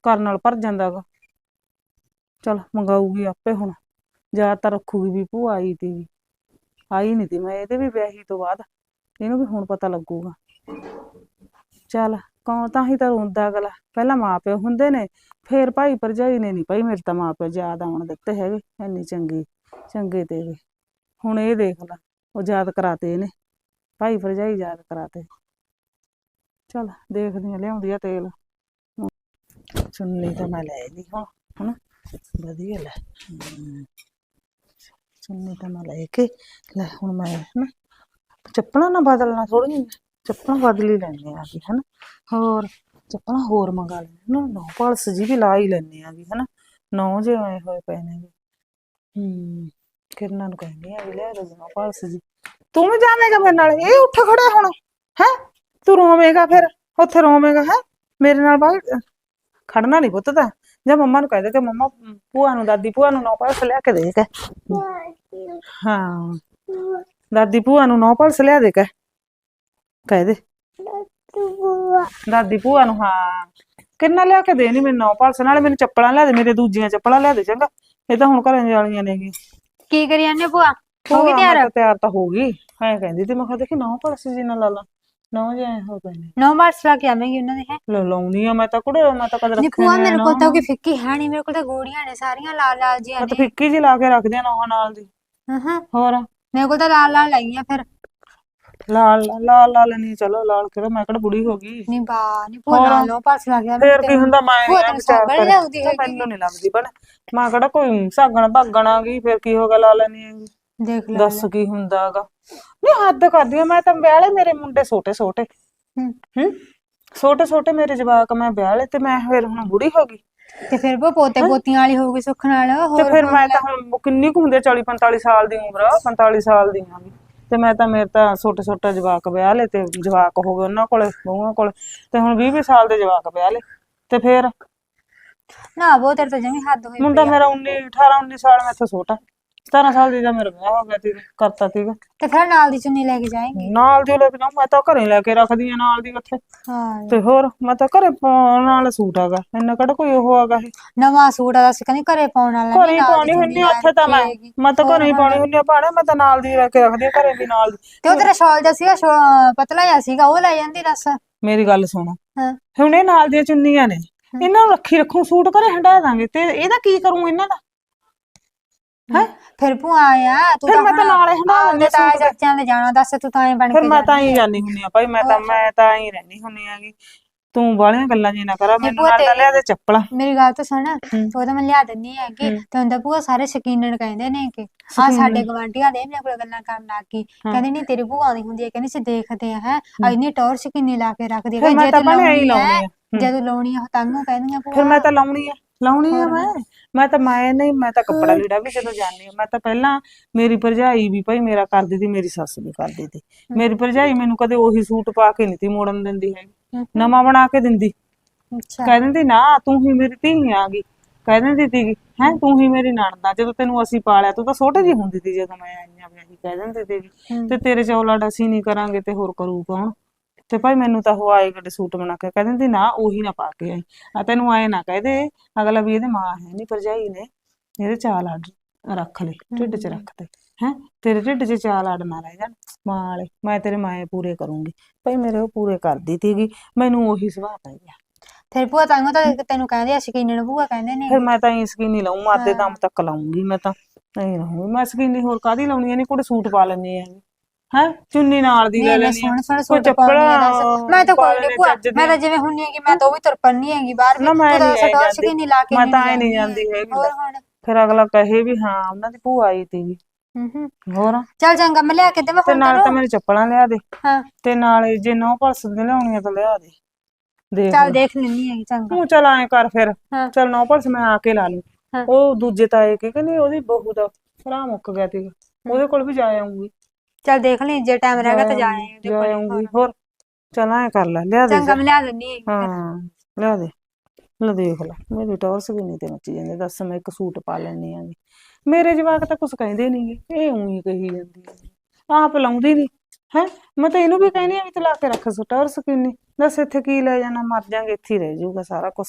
ਘਰ ਨਾਲ ਭਰ ਜਾਂਦਾ ਗਾ। ਚਲ ਮੰਗਾਊਗੀ ਆਪੇ ਹੁਣ ਯਾਦ ਰੱਖੂਗੀ ਵੀ ਭੂਆ, ਆਈ ਤੀ ਆਈ ਨਹੀਂ ਤੀ ਮੈਂ, ਇਹਦੇ ਵੀ ਵਿਆਹੀ ਤੋਂ ਬਾਅਦ। ਇਹਨੂੰ ਵੀ ਹੁਣ ਪਤਾ ਲੱਗੂਗਾ। ਚੱਲ ਕੌਣ ਤਾਂ ਹੀ ਤਾਂ ਰੋਂਦਾ ਅਗਲਾ। ਪਹਿਲਾਂ ਮਾਂ ਪਿਓ ਹੁੰਦੇ ਨੇ, ਫੇਰ ਭਾਈ ਭਰਜਾਈ ਨੇ ਨਹੀਂ ਭਾਈ, ਮੇਰੇ ਤਾਂ ਮਾਂ ਪਿਓ ਯਾਦ ਆਉਣ ਦਿੱਤੇ ਹੈਗੇ, ਇੰਨੀ ਚੰਗੀ, ਚੰਗੇ ਤੇ ਗੇ ਹੁਣ ਇਹ ਦੇਖ ਲਾ, ਉਹ ਯਾਦ ਕਰਾਤੇ ਇਹਨੇ, ਭਾਈ ਭਰਜਾਈ ਯਾਦ ਕਰਾਤੇ। ਚਲ, ਦੇਖਦੀ ਆ ਲਿਆਉਂਦੀ ਆ ਤੇਲ। ਚੁੰਨੀ ਤਾਂ ਮੈਂ ਲੈ ਲਈ ਹੁਣ, ਹਨਾ? ਵਧੀਆ ਲੈ। ਚੁੰਨੀ ਤਾਂ ਮੈਂ ਲੈ ਕੇ, ਲੈ ਹੁਣ ਮੈਂ, ਹਨਾ? ਚੱਪਲਾਂ ਨਾ ਬਦਲਣਾ ਥੋੜੀ ਚੱਪਲਾਂ ਬਦਲ ਹੀ ਲੈਣੀਆਂ ਆ ਹਨਾ? ਹੋਰ ਚੱਪਲਾਂ ਹੋਰ ਮੰਗਾ ਲੈਣੇ ਨਾ ਨੌ ਪਾਲਸ ਜੀ ਵੀ ਲਾ ਹੀ ਲੈਣੇ ਆ ਹਨਾ? ਨੌ ਜੇ ਆਏ ਹੋਏ ਪਏ ਨੇ ਹੂੰ ਕਿਰਨਾਂ ਨੂੰ ਕਹਿੰਦੀ ਆ ਵੀ ਲੈ ਦੋ ਨੌ ਪਾਲਸ ਜੀ। ਤੂੰ ਵੀ ਜਾਵੇਂਗਾ ਮੇਰੇ ਨਾਲ? ਇਹ ਉੱਠ ਖੜਾ ਹੁਣ ਹੈ? ਤੂੰ ਰੋਵੇਂਗਾ ਫਿਰ? ਉੱਥੇ ਰੋਵੇਂਗਾ ਹੈ? ਮੇਰੇ ਨਾਲ ਬਾਹਰ ਖੜਨਾ ਨਹੀਂ ਪੁੱਤ ਤਾਂ। ਜਾਂ ਮੰਮਾ ਨੂੰ ਕਹਿ ਦੇ ਕਿ ਮੰਮਾ ਭੂਆ ਨੂੰ ਦਾਦੀ ਭੂਆ ਨੂੰ ਨੌ ਪਾਲਸ ਲਿਆ ਕੇ ਦੇ ਕੇ। ਹਾਂ। ਦਾਦੀ ਭੂਆ ਨੂੰ ਨੌ ਪਾਲਸ ਲਿਆ ਦੇ ਕੇ। ਕਹਿ ਦੇ। ਦਾਦੀ ਭੂਆ ਨੂੰ ਹਾਂ। ਕਿੰਨਾ ਲਿਆ ਕੇ ਦੇ ਨਹੀਂ ਮੈਨੂੰ ਨੌ ਪਾਲਸ ਨਾਲੇ ਮੈਨੂੰ ਚੱਪਲਾਂ ਲਿਆ ਦੇ ਮੇਰੇ ਦੂਜੀਆਂ ਚੱਪਲਾਂ ਲਿਆ ਦੇ ਚੰਗਾ। ਇਹ ਤਾਂ ਹੁਣ ਘਰਾਂ ਵਾਲੀਆਂ ਨੇਗੀ ਕੀ ਕਰੀ ਜਾਂਦੇ ਭੂਆ? ਹੋ ਗਈ ਤਿਆਰ? ਤਿਆਰ ਤਾਂ ਹੋ ਗਈ। ਐਂ ਕਹਿੰਦੀ ਤੇ ਮੈਂ ਕਿਹਾ ਦੇਖੀ ਨੌ ਪਾਲਸ ਜੀ ਨਾਲ ਲਾ ਲਾ। ਨੌ ਜੇ ਹੋ ਪਏ ਨੇ। ਨੌ ਮਾਰਚ ਲਾ ਕੇ ਆਵੇਂਗੀ ਉਹਨਾਂ ਦੇ ਹੈ? ਲੈ ਲਾਉਣੀ ਆ ਮੈਂ ਤਾਂ ਕੁੜੇ ਮੈਂ ਤਾਂ ਕਦ ਨਹੀਂ ਭੂਆ ਨੇ ਮੇਰੇ ਕੋਲ। ਤਾਂ ਕੋਈ ਫਿੱਕੀ ਹੈ ਨਹੀਂ ਮੇਰੇ ਕੋਲ ਤਾਂ ਗੋੜੀਆਂ ਨੇ ਸਾਰੀਆਂ ਲਾਲ ਲਾਲ ਜੀਆਂ ਮੈਂ ਤਾਂ ਨੇ। ਫਿੱਕੀ ਜੀ ਲਾ ਕੇ ਰੱਖਦੀ ਆ ਨੌਹਾਂ ਨਾਲ ਦੀ। ਹਾਂ ਹਾਂ। ਹੋਰ? ਮੇਰੇ ਕੋਲ ਤਾਂ ਲਾਲ ਲਾਲ ਲਾਈਆਂ ਫਿਰ। ਲਾਲ ਲਾਲ ਲਾਲ ਨਹੀਂ ਚਲੋ ਲਾਲ ਕਿਹੜਾ ਮੈਂ ਕਿਹੜਾ ਬੁੜੀ ਹੋ ਗਈ। ਨਹੀਂ ਬਾ ਨਹੀਂ ਭੂਆ ਹੋਰ। ਨਾਲ ਨੌ ਮਾਰਚ ਲਾ ਕੇ ਫੇਰ ਕੀ ਹੁੰਦਾ ਮੈਂ ਕਰਾਂ। ਲਿਆਉਂਦੀ ਤਾਂ ਹੈਗੀ। ਮੈਨੂੰ ਨਹੀਂ ਲੱਗਦੀ ਪਰ ਮੈਂ ਕਿਹੜਾ ਕੋਈ ਸਾਗਣ ਭਾਗਣ ਆ ਗਈ ਫੇਰ ਕੀ ਹੋ ਗਿਆ ਲਾ ਲੈਣੀ ਹੈਗੀ। ਦੇਖ ਲੈ ਦੱਸ ਕੀ ਹੁੰਦਾਗਾ ਨਹੀਂ ਹੱਦ ਕਰਦੀ ਆ ਮੈਂ ਤਾਂ ਵਿਆਹਲੇ ਮੇਰੇ ਮੁੰਡੇ ਛੋਟੇ ਛੋਟੇ। ਹੂੰ। ਹੂੰ? ਛੋਟੇ ਛੋਟੇ ਮੇਰੇ ਜਵਾਕ ਮੈਂ ਵਿਆਹਲੇ ਤੇ ਮੈਂ ਫਿਰ ਹੁਣ ਬੁੜੀ ਹੋ ਗਈ। ਤੇ ਫਿਰ ਉਹ ਪੋਤੇ ਪੋਤੀਆਂ ਵਾਲੀ ਹੋਊਗੀ ਸੁੱਖ ਨਾਲ ਤੇ ਹੋਰ ਫਿਰ ਮੈਂ ਤਾਂ ਹੁਣ ਕਿੰਨੀ ਕੁ ਹੁੰਦੀ 40 45 ਸਾਲ ਦੀ ਉਮਰ 45 ਸਾਲ ਦੀ ਆ। ਤੇ ਮੈਂ ਤਾਂ ਮੇਰੇ ਤਾਂ ਛੋਟੇ ਛੋਟੇ ਜਵਾਕ ਵਿਆਹ ਲਏ ਤੇ ਜਵਾਕ ਹੋ ਗਏ ਉਹਨਾਂ ਕੋਲੇ ਬਹੂਆਂ ਕੋਲੇ ਤੇ ਹੁਣ 20 20 ਸਾਲ ਦੇ ਜਵਾਕ ਵਿਆਹ ਲਏ ਤੇ ਫਿਰ ਨਾ ਉਹ ਤੇਰੇ ਤਾਂ ਜਮੀ ਹੱਦ ਹੋਈ ਮੁੰਡਾ ਮੇਰਾ 19 18 19 ਸਾਲ ਮੈਥੋਂ ਛੋਟਾ। 17 ਸਾਲ ਦੀ ਦਾ ਮੇਰਾ ਵਿਆਹ ਹੋ ਗਿਆ ਸੀ ਕਰਤਾ ਸੀਗਾ ਤੇ ਫਿਰ ਨਾਲ ਦੀ ਚੁੰਨੀ ਲੈ ਕੇ ਜਾਏਂਗੇ? ਨਾਲ ਦੀ ਲੈ ਕੇ ਜਾਊਂ ਮੈਂ ਤਾਂ ਘਰੇ ਲੈ ਕੇ ਰੱਖਦੀ ਆ ਨਾਲ ਦੀ ਉੱਥੇ। ਹਾਂ। ਤੇ ਹੋਰ ਮੈਂ ਤਾਂ ਘਰੇ ਪਾਉਣ ਵਾਲਾ ਸੂਟ ਹੈਗਾ ਇੰਨਾ ਕਿਹੜਾ ਕੋਈ ਉਹ ਹੈਗਾ ਇਹ। ਨਵਾਂ ਸੂਟ ਆ ਦੱਸ ਕਹਿੰਦੀ ਘਰੇ ਪਾਉਣ ਵਾਲਾ ਘਰੇ ਪਾਉਣੀ ਹੁੰਦੀ ਉੱਥੇ ਤਾਂ ਮੈਂ ਮੈਂ ਤਾਂ ਘਰੇ ਹੀ ਪਾਉਣੀ ਹੁੰਦੀ ਆ ਭਾਣੇ ਮੈਂ ਤਾਂ ਨਾਲ ਦੀ ਲੈ ਕੇ ਰੱਖਦੀ ਆ ਘਰੇ ਵੀ ਨਾਲ ਦੀ। ਤੇ ਉਹ ਤੇਰਾ ਸ਼ਾਲ ਜਿਹਾ ਸੀਗਾ ਸ਼ੋ- ਪਤਲਾ ਜਿਹਾ ਸੀਗਾ ਉਹ ਲੈ ਜਾਂਦੀ ਦੱਸ। ਮੇਰੀ ਗੱਲ ਸੁਣੋ। ਹਾਂ। ਹੁਣ ਇਹ ਨਾਲ ਦੀਆਂ ਚੁੰਨੀਆਂ ਨੇ ਇਹਨਾਂ ਨੂੰ ਰੱਖੀ ਰੱਖੂ ਸੂਟ ਘਰੇ ਹੰਡਾ ਦਾਂਗੇ ਤੇ ਇਹਦਾ ਕੀ ਕਰੂੰ ਇਹਨਾਂ ਦਾ? ਹੈ? ਫਿਰ ਭੂਆ ਆਇਆ ਤੂੰ ਫਿਰ ਤਾਂ ਮੈਂ ਤਾਂ ਨਾਲੇ ਹੰਡਾ ਸੂਟ ਤੇ। ਚਾਚਿਆਂ ਦੇ ਜਾਣਾ ਦੱਸ ਤੂੰ ਤਾਂ ਐ ਬਣ ਫਿਰ ਕੇ ਮੈਂ ਤਾਂ ਜਾਂਦੀ ਹੀ ਆ। ਜਾਣੀ ਹੁੰਨੀ ਆ ਭਾਈ ਮੈਂ ਤਾਂ ਮੈਂ ਤਾਂ ਹੀ ਰਹਿਣੀ ਹੁੰਨੀ ਆਗੀ ਤੂੰ ਬਾਹਲੀਆਂ ਗੱਲਾਂ ਜੀ ਨਾ ਕਰ ਮੈਨੂੰ ਨਾਲ ਤਾਂ ਲਿਆ ਦੇ ਚੱਪਲਾਂ। ਮੇਰੀ ਗੱਲ ਤਾਂ ਸੁਣ ਉਹ ਤਾਂ ਮੈਂ ਲਿਆ ਦਿੰਨੀ ਹੈਗੀ ਤੇ ਹੁੰਦਾ ਭੂਆ ਸਾਰੇ ਸ਼ਕੀਨਣ ਕਹਿੰਦੇ ਨੇ ਕਿ ਆ ਸਾਡੇ ਗਵਾਂਢੀਆਂ ਦੇ ਮੇਰੇ ਕੋਲ ਗੱਲਾਂ ਕਰਨ ਲੱਗ ਗਈ। ਕਹਿੰਦੇ ਨਹੀਂ ਤੇਰੀ ਭੂਆ ਆਉਂਦੀ ਹੁੰਦੀ ਹੈ ਕਹਿੰਦੀ ਸੀ ਦੇਖਦੇ ਆ ਹੈ। ਇੰਨੀ ਟੌਰ ਸ਼ਕੀਨੀ ਲਾ ਕੇ ਰੱਖਦੀ ਹੈ ਫਿਰ ਜੇ ਤਾਂ ਐਂ ਹੀ ਲਾਉਣੀ ਹੈ। ਜਦੋਂ ਲਾਉਣੀ ਆ ਤੰਗੋਂ ਕਹਿੰਦੀਆਂ ਫਿਰ ਭੂਆ। ਮੈਂ ਤਾਂ ਲਾਉਣੀ ਆ ਲਾਉਣੀ ਆ ਮੈਂ। ਮੈਂ ਤਾਂ ਮੈਂ ਨਹੀਂ ਮੈਂ ਤਾਂ ਕੱਪੜਾ ਲੀੜਾ ਵੀ ਜਦੋਂ ਜਾਂਦੀ ਆ ਮੈਂ ਤਾਂ ਪਹਿਲਾਂ ਮੇਰੀ ਭਰਜਾਈ ਵੀ ਭਾਈ ਮੇਰਾ ਕਰਦੀ ਸੀ ਮੇਰੀ ਸੱਸ ਵੀ ਕਰਦੀ ਸੀ। ਮੇਰੀ ਭਰਜਾਈ ਮੈਨੂੰ ਕਦੇ ਉਹੀ ਸੂਟ ਪਾ ਕੇ ਨਹੀਂ ਤੀ ਮੋੜਨ ਦਿੰਦੀ ਹੈਗੀ। ਨਵਾਂ ਬਣਾ ਕੇ ਦਿੰਦੀ। ਅੱਛਾ। ਕਹਿ ਦਿੰਦੀ ਨਾ ਤੂੰ ਹੀ ਮੇਰੀ ਧੀ ਆ ਗਈ ਕਹਿ ਦਿੰਦੀ ਸੀਗੀ ਹੈ ਤੂੰ ਹੀ ਮੇਰੀ ਨਣਦ ਜਦੋਂ ਤੈਨੂੰ ਅਸੀਂ ਪਾਲਿਆ ਤੂੰ ਤਾਂ ਛੋਟੀ ਜਿਹੀ ਹੁੰਦੀ ਸੀ ਜਦੋਂ ਮੈਂ ਆਈਆਂ ਵਿਆਹੀ ਕਹਿ ਦਿੰਦੀ ਸੀਗੀ। ਤੇ ਤੇਰੇ ਚੌਲਾਡ ਅਸੀਂ ਨਹੀਂ ਕਰਾਂਗੇ ਤੇ ਹੋਰ ਕਰੂ ਕੌਣ? ਤੇ ਭਾਈ ਮੈਨੂੰ ਤਾਂ ਉਹ ਆਏ ਗੱਡੇ ਸੂਟ ਬਣਾ ਕੇ ਕਹਿ ਦਿੰਦੀ ਨਾ ਉਹੀ ਨਾ ਪਾ ਕੇ ਆਈ। ਆ ਤੈਨੂੰ ਆਏ ਨਾ ਕਹਿ ਦੇ ਅਗਲਾ ਵੀ ਇਹਦੇ ਮਾਂ ਹੈ ਨਹੀਂ ਭਰਜਾਈ ਨੇ ਇਹਦੇ ਚਾਲ ਆਡ ਰੱਖ ਲੈ ਢਿੱਡ 'ਚ ਰੱਖ ਤੇ ਹੈ? ਤੇਰੇ ਢਿੱਡ 'ਚ ਚਾਲ ਆਡ ਨਾ ਰਹਿ ਜਾਣ ਮਾਂ ਵਾਲੇ ਮੈਂ ਤੇਰੇ ਮਾਏ ਪੂਰੇ ਕਰੂੰਗੀ। ਭਾਈ ਮੇਰੇ ਉਹ ਪੂਰੇ ਕਰਦੀ ਤੀਗੀ ਮੈਨੂੰ ਉਹੀ ਸੁਭਾਅ ਪੈ ਗਿਆ। ਫਿਰ ਭੂਆ ਤੰਗੋਂ ਤਾਂ ਤੈਨੂੰ ਕਹਿੰਦੇ ਆ ਸ਼ਕੀਨਣ ਭੂਆ ਕਹਿੰਦੇ ਨੇ। ਫਿਰ ਮੈਂ ਤਾਂ ਇਹ ਸਕੀਨੀ ਲਾਉਂ ਮਾਤੇ ਦਮ ਤੱਕ ਲਾਉਂਗੀ ਮੈਂ ਤਾਂ। ਨਹੀਂ ਰਹੂੰਗੀ ਮੈਂ ਸਕੀਨੀ ਹੋਰ ਕਾਦੀ ਲਾਉਣੀ ਆ ਨਹੀਂ ਕੁੜੇ ਸੂਟ ਪਾ ਲੈਣੀ ਆ। ਹੈ? ਚੁੰਨੀ ਨਾਲ ਦੀ ਲੈ ਨਹੀਂ ਲੈਣੀ ਸੋਹਣੇ ਸੋਹਣੇ ਸੂਟ ਚੱਪਲਾਂ ਮੈਂ ਤਾਂ ਕੋਈ ਨਹੀਂ ਭੂਆ ਮੈਂ ਤਾਂ। ਜਿਵੇਂ ਹੁੰਨੀ ਹੈਗੀ ਮੈਂ ਤਾਂ ਉਹ ਵੀ ਤੁਰ ਪੰਨੀ ਹੈਗੀ ਬਾਹਰ ਵੀ ਤੂੰ ਤਾਂ ਨਹੀਂ ਸਟੋਰ ਲਾ ਕੇ ਮੈਂ ਨਹੀਂ ਤਾਂ ਐ ਨਹੀਂ ਜਾਂਦੀ ਹੈਗੀ। ਫਿਰ ਅਗਲਾ ਕਹੇ ਵੀ ਹਾਂ ਉਹਨਾਂ ਦੀ ਭੂਆ ਆਈ ਤੀਗੀ ਹੂੰ ਹੂੰ। ਹੋਰ? ਚੱਲ ਚੰਗਾ ਮੈਂ ਲਿਆ ਕੇ ਦੇਵਾਂ ਤੇ ਨਾਲ ਤਾਂ ਮੇਰੇ ਚੱਪਲਾਂ ਲਿਆ ਦੇ। ਹਾਂ। ਤੇ ਨਾਲੇ ਜੇ ਨੌ ਪਰਸ ਦੇ ਲਿਆਉਣੀਆਂ ਤਾਂ ਲਿਆ ਦੇ। ਦੇਖ ਚੱਲ ਦੇਖ ਲੈਣੀ ਹੈਗੀ ਚੰਗਾ। ਤੂੰ ਚਲ ਐ ਕਰ ਫਿਰ। ਚਲ ਨੌ ਪਰਸ ਮੈਂ ਆ ਕੇ ਲਾ ਲੂੰ। ਉਹ ਦੂਜੇ ਤਾਏ ਕੇ ਕਹਿੰਦੀ ਉਹਦੀ ਬਹੂ ਦਾ ਭਰਾ ਮੁੱਕ ਗਿਆ ਸੀਗਾ ਉਹਦੇ ਕੋਲ ਵੀ ਜਾ ਆਉਂਗੀ ਚੱਲ ਦੇਖ ਲਈ ਜੇ ਟਾਈਮ ਰਹੇਗਾ ਤਾਂ ਜਾਏ ਉਹਦੇ ਜਾ ਕੋਲ ਆਉਂਗੀ ਹੋਰ। ਚਲ ਕਰ ਲੈ ਲਿਆ ਦੇ ਚੰਗਾ ਮੈਂ ਲਿਆ ਦਿੰਨੀ ਹੈਗੀ ਹਾਂ ਲਿਆ ਦੇ। ਲੈ ਦੇਖ ਲੈ ਮੇਰੀ ਟੌਰਸ ਵੀ ਨਹੀਂ ਤੇ ਮੱਚੀ ਜਾਂਦੀ ਦੱਸ ਮੈਂ ਇੱਕ ਸੂਟ ਪਾ ਲੈਣੀ ਆਂਗੀ ਮੇਰੇ ਜਵਾਕ ਤਾਂ ਕੁਝ ਕਹਿੰਦੇ ਨਹੀਂਗੇ ਇਹ ਉਹੀ ਕਹੀ ਜਾਂਦੀ ਆਪ ਲਾਉਂਦੀ ਨਹੀਂ ਹੈ? ਮੈਂ ਤਾਂ ਇਹਨੂੰ ਵੀ ਕਹਿੰਦੀ ਆ ਵੀ ਤੂੰ ਲਾ ਕੇ ਰੱਖ ਸੂ ਟੌਰਸ ਕਿੰਨੀ? ਦੱਸ ਇੱਥੇ ਕੀ ਲੈ ਜਾਣਾ ਮਰ ਜਾਾਂਗੇ ਇੱਥੇ ਹੀ ਰਹਿ ਜਾਊਗਾ ਸਾਰਾ ਕੁਝ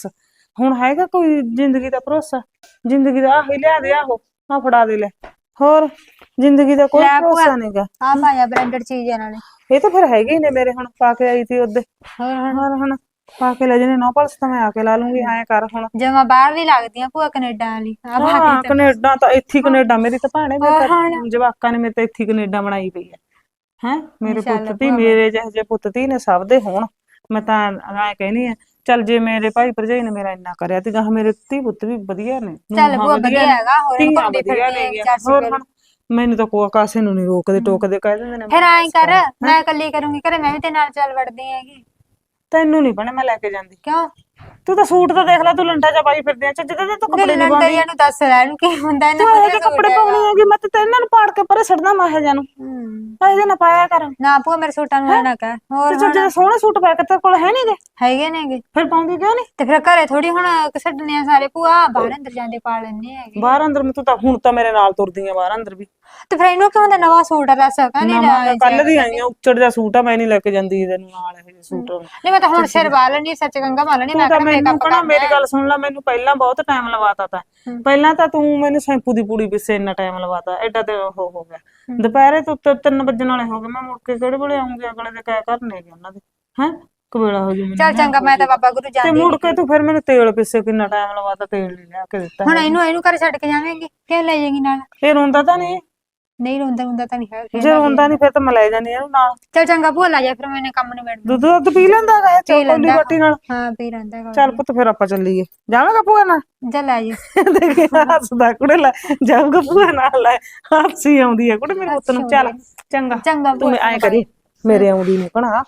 ਹੁਣ ਹੈਗਾ ਕੋਈ ਜ਼ਿੰਦਗੀ ਦਾ ਭਰੋਸਾ? ਜ਼ਿੰਦਗੀ ਦਾ ਆਹ ਹੀ ਲਿਆ ਦੇ ਆਹੋ ਆ ਫੜਾ ਦੇ ਲੈ। ਹੋਰ ਜ਼ਿੰਦਗੀ ਦਾ ਕੋਈ ਲੈ ਭੂਆ। ਭਰੋਸਾ ਨਹੀਂਗਾ ਆ ਪਾਇਆ ਬ੍ਰਾਂਡਡ ਚੀਜ਼ ਇਹਨਾਂ ਨੇ। ਇਹ ਤਾਂ ਫਿਰ ਹੈਗੇ ਹੀ ਨੇ ਮੇਰੇ ਹੁਣ ਪਾ ਕੇ ਆਈ ਤੀ ਉਹਦੇ। ਹੋਰ ਹੁਣ? ਹੋਰ ਹੁਣ ਪਾ ਕੇ ਲੈ ਜਨੇ ਨੌ ਪਾਲਸ ਤਾਂ ਮੈਂ ਆ ਕੇ ਲਾ ਲੂੰਗੀ ਐਂ ਕਰ ਹੁਣ। ਜੇ ਮੈਂ ਬਾਹਰ ਵੀ ਲੱਗਦੀ ਆ ਭੂਆ ਕੈਨੇਡਾ ਵਾਲੀ ਆ ਹਾਂ ਬਾਕੀ ਕੈਨੇਡਾ ਤਾਂ ਇੱਥੇ ਹੀ ਕੈਨੇਡਾ ਮੇਰੀ ਤਾਂ ਭਾਣੇ ਮੇਰੇ। ਤਾਂ ਜਵਾਕਾਂ ਨੇ ਮੇਰੇ ਤਾਂ ਇੱਥੇ ਹੀ ਕੈਨੇਡਾ ਬਣਾਈ ਪਈ ਹੈ। ਹੈ ਮੇਰੇ ਪੁੱਤ ਧੀ ਮੇਰੇ ਜਿਹੇ ਜਿਹੇ ਪੁੱਤ ਧੀ ਨੇ ਸਭ ਦੇ ਹੋਣ। ਮੈਂ ਤਾਂ ਐਂ ਕਹਿਨੀ ਆ ਚੱਲ ਜੇ ਮੇਰੇ ਭਾਈ ਭਰਜਾਈ ਨੇ ਮੇਰਾ ਇੰਨਾ ਕਰਿਆ ਤੇ ਗਾਹ ਮੇਰੇ ਧੀ ਪੁੱਤ ਵੀ ਵਧੀਆ ਨੇ। ਚੱਲ ਨੂੰਹਾਂ ਭੂਆ ਵਧੀਆ ਨੇ, ਹੈਗਾ ਹੋਰ ਧੀਆਂ ਘੁੰਮਦੀ ਵਧੀਆ ਫਿਰਦੀ ਨੇ ਚਾਚੀ ਹੋਰ ਹੁਣ ਮੈਨੂੰ ਤਾਂ ਕੋਈ ਕਾਸੇ ਨੂੰ ਨਹੀਂ ਰੋਕਦੇ ਟੋਕਦੇ ਕਹਿ ਦਿੰਦੇ ਨੇ ਫਿਰ ਐਂ ਕਰ ਮੈਂ ਇਕੱਲੀ ਕਰੂੰਗੀ ਘਰੇ ਮੈਂ ਵੀ ਤੇ ਨਾਲ ਚੱਲ ਵੜਦੀ ਹੈਗੀ। ਤੈਨੂੰ ਨਹੀਂ ਬਣੇ ਮੈਂ ਲੈ ਕੇ ਜਾਂਦੀ। ਕਿਉਂ? ਤੂੰ ਤਾਂ ਸੂਟ ਤਾਂ ਦੇਖ ਲੈ ਤੂੰ ਲੰਠਾ ਜਾ ਪਾਈ ਫਿਰਦੀ ਆ ਚੱਜ ਦੇ ਤੂੰ ਕੱਪੜੇ ਨਹੀਂ ਪਾਉਂਦੀ। ਨੂੰ ਦੱਸ ਲੈ ਇਹਨੂੰ ਕੀ ਹੁੰਦਾ ਇਹਨਾਂ ਤੂੰ ਇਹ ਜਿਹੇ ਕੱਪੜੇ। ਪਾਉਣੇ ਹੈਗੇ ਮੈਂ ਤਾਂ ਇਹਨਾਂ ਨੂੰ ਪਾੜ ਕੇ ਪਰੇ ਛੱਡਦਾ ਮਾਹੇ ਜਾਨੂੰ ਹੂੰ। ਇਹਦੇ ਨਾ ਪਾਇਆ ਕਰ। ਨਾ ਭੂਆ ਮੇਰੇ ਸੂਟਾਂ ਨੂੰ ਨਾ ਕਹਿ। ਹੋਰ ਤੇ ਦੇ ਸੋਹਣੇ ਸੂਟ ਪਾ ਕੇ ਤੇਰੇ ਕੋਲ ਹੈ ਨਹੀਂਗੇ ਹੈਗੇ ਨੇਗੇ ਫਿਰ ਪਾਉਂਦੀ ਕਿਉਂ ਨਹੀਂ ਤੇ ਫਿਰ ਘਰੇ ਥੋੜੀ ਹੁਣ ਛੱਡਨੇ ਆ ਸਾਰੇ ਭੂਆ ਬਾਹਰ ਅੰਦਰ ਜਾਂਦੇ ਪਾ ਲੈਣੇ ਹੈਗੇ ਬਾਹਰ ਅੰਦਰ ਮੈਂ ਤੂੰ ਤਾਂ ਹੁਣ ਤਾਂ ਮੇਰੇ ਨਾਲ ਤੁਰਦੀ ਆ ਬਾਹਰ ਅੰਦਰ ਵੀ। ਤੇ ਫਿਰ ਇਹਨੂੰ ਕਿਉਂ ਦਾ ਨਵਾਂ ਸੂਟ ਆ ਦੱਸ ਕਹਿੰਦੀ ਨਵਾਂ ਕੱਲ ਦੀ ਆਈ ਆ ਉੱਚੜ ਦਾ ਸੂਟ ਆ ਮੈਂ ਨਹੀਂ ਲੈ ਕੇ ਜਾਂਦੀ ਇਹਦੇ ਨਾਲ ਇਹ ਜਿਹੇ ਸੂਟ। ਨਹੀਂ ਮੈਂ ਤਾਂ ਹੁਣ ਸਿਰ ਵਾਲ ਲੈਣੀ ਸੱਚ ਗੰਗਾ ਮਾਲਣੀ ਤੂੰ ਮੈਂ ਤਾਂ ਮੈਨੂੰ ਕਹਣਾ ਮੇਰੀ ਗੱਲ ਸੁਣ ਲੈ ਮੈਨੂੰ ਪਹਿਲਾਂ ਬਹੁਤ ਟਾਈਮ ਲਵਾਤਾ ਤਾ। ਪਹਿਲਾਂ ਤਾਂ ਤੂੰ ਮੈਨੂੰ ਸ਼ੈਂਪੂ ਦੀ ਪੂੜੀ ਪਿੱਛੇ ਇੰਨਾ ਟਾਈਮ ਲਵਾਤਾ ਐਡਾ ਤੇ ਉਹ ਹੋ ਗਿਆ। ਦੁਪਹਿਰੇ ਤੋਂ 3 ਵਜਣ ਵਾਲੇ ਹੋ ਗਏ ਮੈਂ ਮੁੜ ਕੇ ਕਿਹੜੇ ਵੇਲੇ ਆਉਂਗੀ ਅਗਲੇ ਦੇ ਕਹਿ ਕਰਨੇ ਗੇ ਉਹਨਾਂ ਦੇ। ਹੈ? ਕਵੇਲਾ ਹੋ ਜੂ ਚੱਲ ਚੰਗਾ ਮੈਂ ਤਾਂ ਬਾਬਾ ਗੁਰੂ ਤੇ ਜਾਂਦੀ ਮੁੜ ਕੇ ਤੂੰ ਫਿਰ ਮੈਨੂੰ ਤੇਲ ਪਿੱਛੇ ਕਿੰਨਾ ਟਾਈਮ ਲਵਾਤਾ ਤੇਲ ਨਹੀਂ ਲਿਆ ਕੇ ਦਿੱਤਾ ਹੁਣ ਇਹਨੂੰ ਇਹਨੂੰ ਘਰੇ ਛੱਡ ਕੇ ਜਾਵੇਂਗੀ ਕਿ ਲੈ ਜਾਏਗੀ ਨਾਲ। ਇਹ ਰੋਂਦਾ ਤਾਂ ਨਹੀਂ। ਨਹੀਂ ਰੋਂਦਾ ਹੁੰਦਾ ਤਾਂ ਨਹੀਂ ਹੈ ਜੇ ਰੋਂਦਾ ਨਹੀਂ ਫਿਰ ਤਾਂ ਮੈਂ ਲੈ ਜਾਂਦੀ ਇਹਨੂੰ ਨਾਲ ਚੱਲ ਚੰਗਾ ਭੂਆ ਲਾ ਜਾ ਫਿਰ ਮੈਨੇ ਕੰਮ ਨਿਬੜ ਦੂੰ ਦੁੱਧ ਦੁੱਧ ਪੀ ਲੈਂਦਾ ਗਾ ਪੀ ਚੌਲੀ ਲੈਂਦਾ। ਬਾਟੀ ਨਾਲ ਹਾਂ ਪੀ ਰਹਿੰਦਾ ਹੈਗਾ ਚੱਲ ਪੁੱਤ ਫਿਰ ਆਪਾਂ ਚੱਲੀਏ ਜਾਵਾਂਗਾ ਭੂਆ ਨਾਲ ਚੱਲ ਆ ਜੀ ਦੇਖੀ ਹੱਸਦਾ ਕੁੜੇ ਲੈ ਜਾਊਗਾ ਭੂਆ ਨਾਲ ਲੈ ਹਾਸੀ ਆਉਂਦੀ ਹੈ ਕੁੜੇ ਮੇਰੇ ਪੁੱਤ ਨੂੰ ਚੱਲ ਚੰਗਾ ਚੰਗਾ ਤੂੰ ਐਂ ਕਰੀ ਮੇਰੇ ਆਉਂਦੀ ਨਹੀਂ ਭਣਾ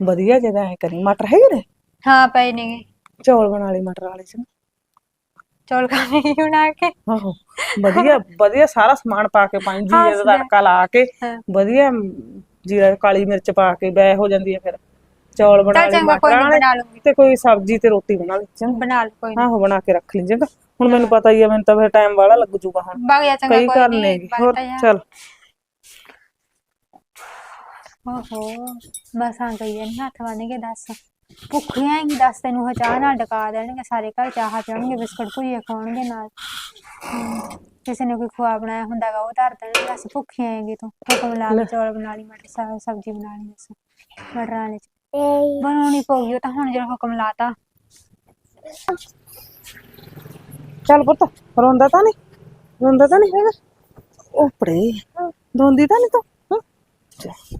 ਵਧੀਆ ਜਗ੍ਹਾ ਐ ਕਰੀ ਮਟਰ ਹੈਗੇ ਨੇ ਹਾਂ ਪਏ ਨੇਗੇ ਚੌਲ ਬਣਾ ਲਈ ਮਟਰ ਵਾਲੇ ਚ ਚੌਲ ਖਾਣੇ ਬਣਾ ਕੇ ਆਹੋ ਵਧੀਆ ਵਧੀਆ ਸਾਰਾ ਸਮਾਨ ਪਾ ਕੇ ਪਾਈ ਜੀਰੇ ਦਾ ਹੱਸਦਾ। ਤੜਕਾ ਲਾ ਕੇ ਹਾਂ। ਵਧੀਆ ਮ, ਜੀਰਾ ਕਾਲੀ ਮਿਰਚ ਪਾ ਕੇ ਬੈ ਹੋ ਜਾਂਦੀ ਹੈ ਫਿਰ ਚੌਲ ਬਣਾ ਚੱਲ ਲਈ ਚੰਗਾ ਮਟਰ ਕੋਈ ਨਹੀਂ ਵਾਲੇ ਬਣਾ ਲੂੰਗੀ ਤੇ ਕੋਈ ਸਬਜ਼ੀ ਤੇ ਰੋਟੀ ਬਣਾ ਲਈ ਚੰਗਾ ਬਣਾ ਲੂ ਕੋਈ ਆਹੋ ਬਣਾ ਕੇ ਰੱਖ ਲਈ ਚੰਗਾ ਹੁਣ ਮੈਨੂੰ ਪਤਾ ਹੀ ਆ ਮੈਨੂੰ ਤਾਂ ਫਿਰ ਟਾਈਮ ਵਾਲਾ ਲੱਗ ਜੂਗਾ ਹੁਣ ਬਾਗ ਜਾ ਚੰਗਾ ਕਈ ਕੋਈ ਕਰਨੇ ਨਹੀਂ ਗੇ। ਹੋਰ ਚੱਲ ਓਹੋ ਮਸਾਂ ਗਈ ਐ ਹੱਥ ਬੰਨ ਕੇ ਦੱਸ ਭੁੱਖੀਆਂ ਹੀ ਦੱਸ ਤੈਨੂੰ ਹਚਾਹ ਨਾਲ ਡਕਾ ਦੇਣਗੇ ਸਾਰੇ ਘਰ ਚਾਹ ਪੀਣਗੇ ਬਿਸਕੁਟ ਭੁਜੀਏ ਖਾਣਗੇ ਨਾਲ। ਹਮ, ਕਿਸੇ ਨੇ ਕੋਈ ਖਵਾ ਬਣਾਇਆ ਹੁੰਦਾਗਾ ਉਹ ਧਰ ਦੇਣਗੇ ਦੱਸ ਭੁੱਖੀਆਂ ਹੈਗੀ ਤੂੰ ਹੁਕਮ ਲਾ। ਕੇ ਚੌਲ ਬਣਾ ਲਈ ਮਟਰ ਸਾ- ਸਬਜ਼ੀ ਬਣਾ ਲਈ ਦੱਸ ਮਟਰਾਂ ਵਾਲੇ ਚ। ਬਣਾਉਣੀ ਪਊਗੀ ਉਹ ਤਾਂ ਹੁਣ ਜਿਹੜਾ ਹੁਕਮ ਲਾਤਾ। ਚੱਲ ਪੁੱਤ ਰੋਂਦਾ ਤਾਂ ਨਹੀਂ ਰੋਂਦਾ ਤਾਂ ਨਹੀਂ ਹੈਗਾ। ਉਹ ਪੜੇ ਰੋਂਦੀ ਤਾਂ ਨਹੀਂ ਤੂੰ ਹਾਂ? ਚੱਲ।